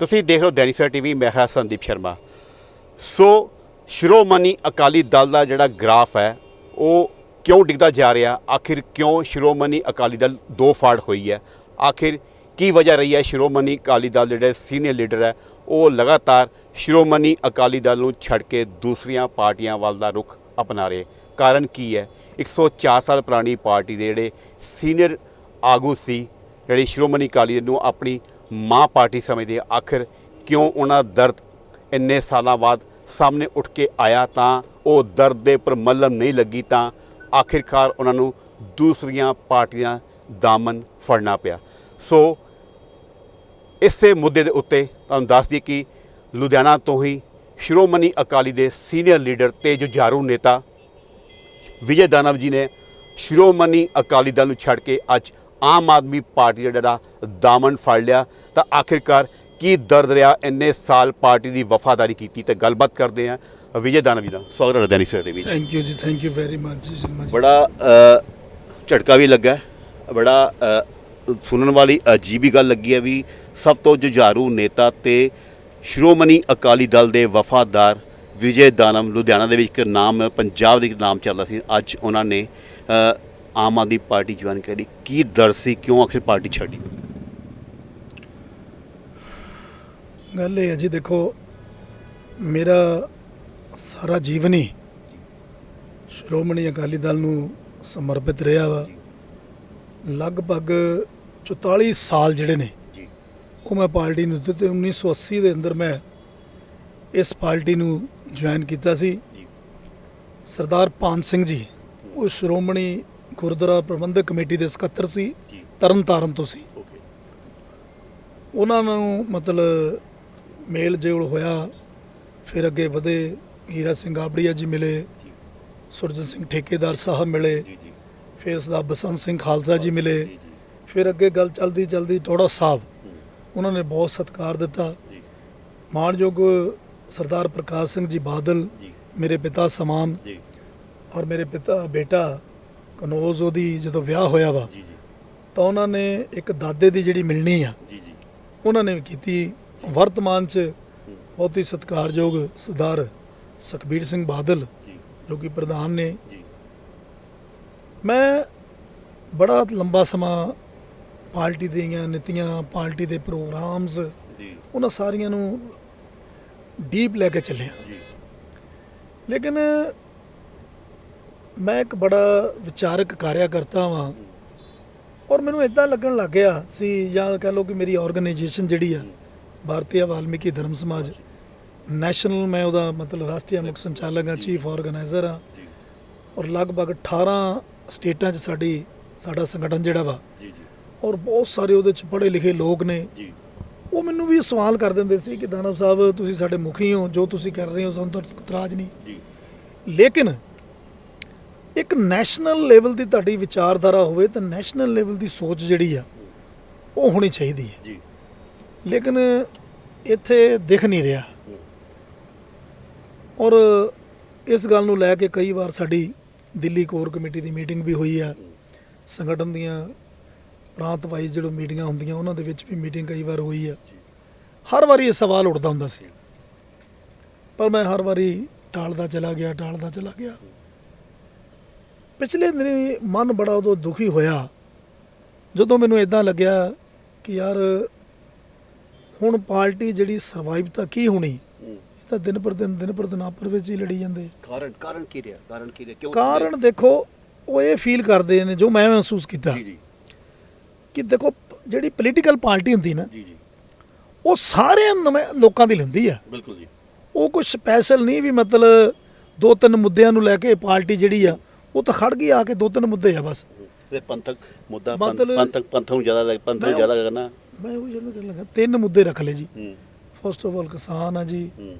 ਤੁਸੀਂ ਦੇਖ ਲਓ ਹੋ ਦੈਨਿਕ ਸਵੇਰਾ ਟੀਵੀ, ਮੈਂ ਹਾਂ ਸੰਦੀਪ ਸ਼ਰਮਾ। ਸੋ ਸ਼੍ਰੋਮਣੀ ਅਕਾਲੀ ਦਲ ਦਾ ਜਿਹੜਾ ਗ੍ਰਾਫ ਹੈ, ਉਹ ਕਿਉਂ ਡਿੱਗਦਾ ਜਾ ਰਿਹਾ? ਆਖਿਰ ਕਿਉਂ ਸ਼੍ਰੋਮਣੀ ਅਕਾਲੀ ਦਲ ਦੋ ਫਾੜ ਹੋਈ ਹੈ? ਆਖਿਰ ਕੀ ਵਜ੍ਹਾ ਰਹੀ ਹੈ? ਸ਼੍ਰੋਮਣੀ ਅਕਾਲੀ ਦਲ ਦੇ ਜਿਹੜੇ ਸੀਨੀਅਰ ਲੀਡਰ ਹੈ, ਉਹ ਲਗਾਤਾਰ ਸ਼੍ਰੋਮਣੀ ਅਕਾਲੀ ਦਲ ਨੂੰ ਛੱਡ ਕੇ ਦੂਸਰੀਆਂ ਪਾਰਟੀਆਂ ਵੱਲ ਦਾ ਰੁਖ ਅਪਣਾ ਰਹੇ। ਕਾਰਨ ਕੀ ਹੈ? 104 ਸਾਲ ਪੁਰਾਣੀ ਪਾਰਟੀ ਦੇ ਜਿਹੜੇ ਸੀਨੀਅਰ ਆਗੂ ਸੀ, ਜਿਹੜੀ ਸ਼੍ਰੋਮਣੀ ਅਕਾਲੀ ਦਲ ਨੂੰ ਆਪਣੀ ਮਾਂ ਪਾਰਟੀ ਸਮਝਦੇ ਆ। ਆਖਿਰ ਕਿਉਂ ਉਹਨਾਂ ਦਾ ਦਰਦ ਇੰਨੇ ਸਾਲਾਂ ਬਾਅਦ ਸਾਹਮਣੇ ਉੱਠ ਕੇ ਆਇਆ ਤਾਂ ਉਹ ਦਰਦ ਦੇ ਉੱਪਰ ਮੱਲਮ ਨਹੀਂ ਲੱਗੀ ਤਾਂ ਆਖਿਰਕਾਰ ਉਹਨਾਂ ਨੂੰ ਦੂਸਰੀਆਂ ਪਾਰਟੀਆਂ ਦਾਮਨ ਫੜਨਾ ਪਿਆ ਸੋ ਇਸੇ ਮੁੱਦੇ ਦੇ ਉੱਤੇ ਤੁਹਾਨੂੰ ਦੱਸ ਦਈਏ ਕਿ ਲੁਧਿਆਣਾ ਤੋਂ ਹੀ ਸ਼੍ਰੋਮਣੀ ਅਕਾਲੀ ਦੇ ਸੀਨੀਅਰ ਲੀਡਰ ਤੇ ਜੁਝਾਰੂ ਨੇਤਾ ਵਿਜੇ ਦਾਨਵ ਜੀ ਨੇ ਸ਼੍ਰੋਮਣੀ ਅਕਾਲੀ ਦਲ ਨੂੰ ਛੱਡ ਕੇ ਅੱਜ ਆਮ ਆਦਮੀ ਪਾਰਟੀ ਦਾ ਜਿਹੜਾ ਦਾਮਨ ਫੜ ਲਿਆ ਤਾਂ ਆਖਿਰਕਾਰ ਕੀ ਦਰਦ ਰਿਹਾ? ਇੰਨੇ ਸਾਲ ਪਾਰਟੀ ਦੀ ਵਫਾਦਾਰੀ ਕੀਤੀ ਤੇ ਗੱਲਬਾਤ ਕਰਦੇ ਆ ਵਿਜੇ ਦਾਨਵ ਦਾ। ਸਵਾਗਤ ਹੈ ਦੈਨਿਕ ਸਵੇਰਾ ਟੀਵੀ 'ਚ thank you ji thank you very much ji ਬੜਾ ਝਟਕਾ ਵੀ ਲੱਗਾ। ਬੜਾ ਸੁਣਨ ਵਾਲੀ ਅਜੀਬ ਹੀ ਗੱਲ ਲੱਗੀ ਹੈ ਵੀ ਸਭ ਤੋਂ ਜੁਝਾਰੂ ਨੇਤਾ ਤੇ ਸ਼੍ਰੋਮਣੀ ਅਕਾਲੀ ਦਲ ਦੇ ਵਫਾਦਾਰ ਵਿਜੇ ਦਾਨਮ ਲੁਧਿਆਣਾ ਦੇ ਵਿੱਚ ਇੱਕ ਨਾਮ ਪੰਜਾਬ ਦੇ ਨਾਮ ਚੱਲਦਾ ਸੀ। ਅੱਜ ਉਹਨਾਂ ਨੇ ਆਮ ਆਦਮੀ ਪਾਰਟੀ ਜੁਆਇਨ ਕਰੀ ਕੀ ਦਰ ਸੀ ਕਿਉਂ ਆਖਿਰ ਪਾਰਟੀ ਛੱਡੀ ਗੱਲ ਇਹ ਹੈ ਜੀ ਦੇਖੋ ਮੇਰਾ ਸਾਰਾ ਜੀਵਨ ਹੀ ਸ਼੍ਰੋਮਣੀ ਅਕਾਲੀ ਦਲ ਨੂੰ ਸਮਰਪਿਤ ਰਿਹਾ ਵਾ। ਲਗਭਗ 44 ਸਾਲ ਜਿਹੜੇ ਨੇ ਉਹ ਮੈਂ ਪਾਰਟੀ ਨੂੰ ਦਿੱਤੇ। ਤੇ 1980 ਦੇ ਅੰਦਰ ਮੈਂ ਇਸ ਪਾਰਟੀ ਨੂੰ ਜੁਆਇਨ ਕੀਤਾ ਸੀ। ਜੀ। ਸਰਦਾਰ ਪਾਨ ਸਿੰਘ ਜੀ ਉਹ ਸ਼੍ਰੋਮਣੀ ਗੁਰਦੁਆਰਾ ਪ੍ਰਬੰਧਕ ਕਮੇਟੀ ਦੇ ਸਕੱਤਰ ਸੀ ਤਰਨਤਾਰਨ ਤੋਂ ਸੀ। ਉਹਨਾਂ ਨੂੰ ਮਤਲਬ ਮੇਲ ਜੋਲ ਹੋਇਆ ਫਿਰ ਅੱਗੇ ਵਧੇ ਹੀਰਾ ਸਿੰਘ ਆਬੜੀਆ ਜੀ ਮਿਲੇ ਸੁਰਜਨ ਸਿੰਘ ਠੇਕੇਦਾਰ ਸਾਹਿਬ ਮਿਲੇ ਫਿਰ ਸਰਦਾਰ ਬਸੰਤ ਸਿੰਘ ਖਾਲਸਾ ਜੀ ਮਿਲੇ ਫਿਰ ਅੱਗੇ ਗੱਲ ਚੱਲਦੀ ਚੱਲਦੀ ਟੋੜਾ ਸਾਹਿਬ ਉਹਨਾਂ ਨੇ ਬਹੁਤ ਸਤਿਕਾਰ ਦਿੱਤਾ। ਮਾਣਯੋਗ ਸਰਦਾਰ ਪ੍ਰਕਾਸ਼ ਸਿੰਘ ਜੀ ਬਾਦਲ ਮੇਰੇ ਪਿਤਾ ਸਮਾਨ ਔਰ ਮੇਰੇ ਪਿਤਾ ਬੇਟਾ ਕਨੋਜ਼ ਉਹਦੀ ਜਦੋਂ ਵਿਆਹ ਹੋਇਆ ਵਾ ਜੀ ਜੀ। ਤਾਂ ਉਹਨਾਂ ਨੇ ਇੱਕ ਦਾਦੇ ਦੀ ਜਿਹੜੀ ਮਿਲਣੀ ਆ ਜੀ ਜੀ। ਉਹਨਾਂ ਨੇ ਵੀ ਕੀਤੀ। ਵਰਤਮਾਨ ਚ ਬਹੁਤ ਹੀ ਸਤਿਕਾਰਯੋਗ ਸਰਦਾਰ ਸੁਖਬੀਰ ਸਿੰਘ ਬਾਦਲ ਜੀ ਕਿ ਪ੍ਰਧਾਨ ਨੇ। ਜੀ। ਮੈਂ ਬੜਾ ਲੰਬਾ ਸਮਾਂ ਪਾਰਟੀ ਦੀਆਂ ਨੀਤੀਆਂ ਪਾਰਟੀ ਦੇ ਪ੍ਰੋਗਰਾਮਸ ਜੀ। ਉਹਨਾਂ ਸਾਰੀਆਂ ਨੂੰ ਡੀਪ ਲੈ ਕੇ ਚੱਲਿਆ। ਜੀ। ਲੇਕਿਨ ਮੈਂ ਇੱਕ ਬੜਾ ਵਿਚਾਰਕ ਕਾਰਿਆ ਕਰਤਾ ਵਾਂ। ਔਰ ਮੈਨੂੰ ਇਦਾਂ ਲੱਗਣ ਲੱਗ ਗਿਆ ਸੀ ਜਾਂ ਕਹ ਲਓ ਕਿ ਮੇਰੀ ਆਰਗੇਨਾਈਜੇਸ਼ਨ ਜਿਹੜੀ ਆ ਭਾਰਤੀ ਵਾਲਮੀਕੀ ਧਰਮ ਸਮਾਜ ਨੈਸ਼ਨਲ ਮੈਂ ਉਹਦਾ ਮਤਲਬ ਰਾਸ਼ਟਰੀ ਮੁੱਖ ਸੰਚਾਲਕ ਆ ਚੀਫ ਆਰਗੇਨਾਈਜ਼ਰ ਆ। ਜੀ ਔਰ ਲਗਭਗ 18 ਸਟੇਟਾਂ 'ਚ ਸਾਡੀ ਸਾਡਾ ਸੰਗਠਨ ਜਿਹੜਾ ਵਾ ਜੀ ਜੀ। ਔਰ ਬਹੁਤ ਸਾਰੇ ਉਹਦੇ 'ਚ ਪੜ੍ਹੇ ਲਿਖੇ ਲੋਕ ਨੇ। ਜੀ। ਉਹ ਮੈਨੂੰ ਵੀ ਸਵਾਲ ਕਰ ਦਿੰਦੇ ਸੀ ਕਿ ਦਾਨਵ ਸਾਹਿਬ ਤੁਸੀਂ ਸਾਡੇ ਮੁਖੀ ਹੋ ਜੋ ਤੁਸੀਂ ਕਰ ਰਹੇ ਹੋ ਸਾਨੂੰ ਤਾਂ ਇਤਰਾਜ਼ ਨਹੀਂ। ਜੀ। ਲੇਕਿਨ ਇੱਕ ਨੈਸ਼ਨਲ ਲੈਵਲ ਦੀ ਤੁਹਾਡੀ ਵਿਚਾਰਧਾਰਾ ਹੋਵੇ ਤਾਂ ਨੈਸ਼ਨਲ ਲੈਵਲ ਦੀ ਸੋਚ ਜਿਹੜੀ ਆ ਉਹ ਹੋਣੀ ਚਾਹੀਦੀ ਹੈ। ਜੀ। ਲੇਕਿਨ ਇੱਥੇ ਦਿਖ ਨਹੀਂ ਰਿਹਾ। ਔਰ ਇਸ ਗੱਲ ਨੂੰ ਲੈ ਕੇ ਕਈ ਵਾਰ ਸਾਡੀ ਦਿੱਲੀ ਕੋਰ ਕਮੇਟੀ ਦੀ ਮੀਟਿੰਗ ਵੀ ਹੋਈ ਆ। ਸੰਗਠਨ ਦੀਆਂ ਪ੍ਰਾਂਤ ਵਾਈਜ਼ ਜਿਹੜੀਆਂ ਮੀਟਿੰਗਾਂ ਹੁੰਦੀਆਂ ਉਹਨਾਂ ਦੇ ਵਿੱਚ ਵੀ ਮੀਟਿੰਗ ਕਈ ਵਾਰ ਹੋਈ ਆ। ਹਰ ਵਾਰੀ ਇਹ ਸਵਾਲ ਉੱਠਦਾ ਹੁੰਦਾ ਸੀ। ਪਰ ਮੈਂ ਹਰ ਵਾਰੀ ਟਾਲਦਾ ਚਲਾ ਗਿਆ ਟਾਲਦਾ ਚਲਾ ਗਿਆ। ਪਿਛਲੇ ਦਿਨੀ ਮਨ ਬੜਾ ਉਦੋਂ ਦੁਖੀ ਹੋਇਆ ਜਦੋਂ ਮੈਨੂੰ ਇਦਾਂ ਲੱਗਿਆ ਕਿ ਯਾਰ ਹੁਣ ਪਾਰਟੀ ਜਿਹੜੀ ਸਰਵਾਈਵ ਤਾਂ ਕੀ ਹੋਣੀ। ਇਹ ਤਾਂ ਦਿਨ ਪਰ ਦਿਨ ਦਿਨ ਪਰ ਦਿਨ ਆਪਰ ਵਿੱਚ ਹੀ ਲੜੀ ਜਾਂਦੇ। ਕਾਰਨ ਕਾਰਨ ਕੀ ਰਿਹਾ? ਕਾਰਨ ਕੀ ਰਿਹਾ? ਕਿਉਂ ਕਾਰਨ ਦੇਖੋ ਉਹ ਇਹ ਫੀਲ ਕਰਦੇ ਨੇ ਜੋ ਮੈਂ ਮਹਿਸੂਸ ਕੀਤਾ। ਜੀ ਜੀ। ਕਿ ਦੇਖੋ ਜਿਹੜੀ ਪੋਲੀਟੀਕਲ ਪਾਰਟੀ ਹੁੰਦੀ ਨਾ ਜੀ ਜੀ। ਉਹ ਸਾਰੇ ਨਵੇਂ ਲੋਕਾਂ ਦੀ ਹੁੰਦੀ ਆ। ਬਿਲਕੁਲ ਜੀ। ਉਹ ਕੋਈ ਸਪੈਸ਼ਲ ਨਹੀਂ ਵੀ ਮਤਲਬ ਦੋ ਤਿੰਨ ਮੁੱਦਿਆਂ ਨੂੰ ਲੈ ਕੇ ਪਾਰਟੀ ਜਿਹੜੀ ਆ ਉਹ ਤਾਂ ਖੜ ਗਈ ਆ ਕੇ ਦੋ ਤਿੰਨ ਮੁੱਦੇ ਆ ਬਸ। ਇਹ ਪੰਥਕ ਮੁੱਦਾ ਮਤਲਬ- ਪੰਥਕ ਪੰਥ ਨੂੰ ਜ਼ਿਆਦਾ ਲੱਗ- ਪੰਥ ਨੂੰ ਮੈਂ- ਜ਼ਿਆਦਾ ਕਰਨਾ ਮੈਂ ਉਹ ਜਿਹੜਾ ਕਹਿਣ ਲੱਗਾ ਤਿੰਨ ਮੁੱਦੇ ਰੱਖ ਲਏ ਜੀ। ਹੂੰ। ਫਸਟ ਆਫ ਆਲ ਕਿਸਾਨ ਆ ਜੀ। ਹੂੰ।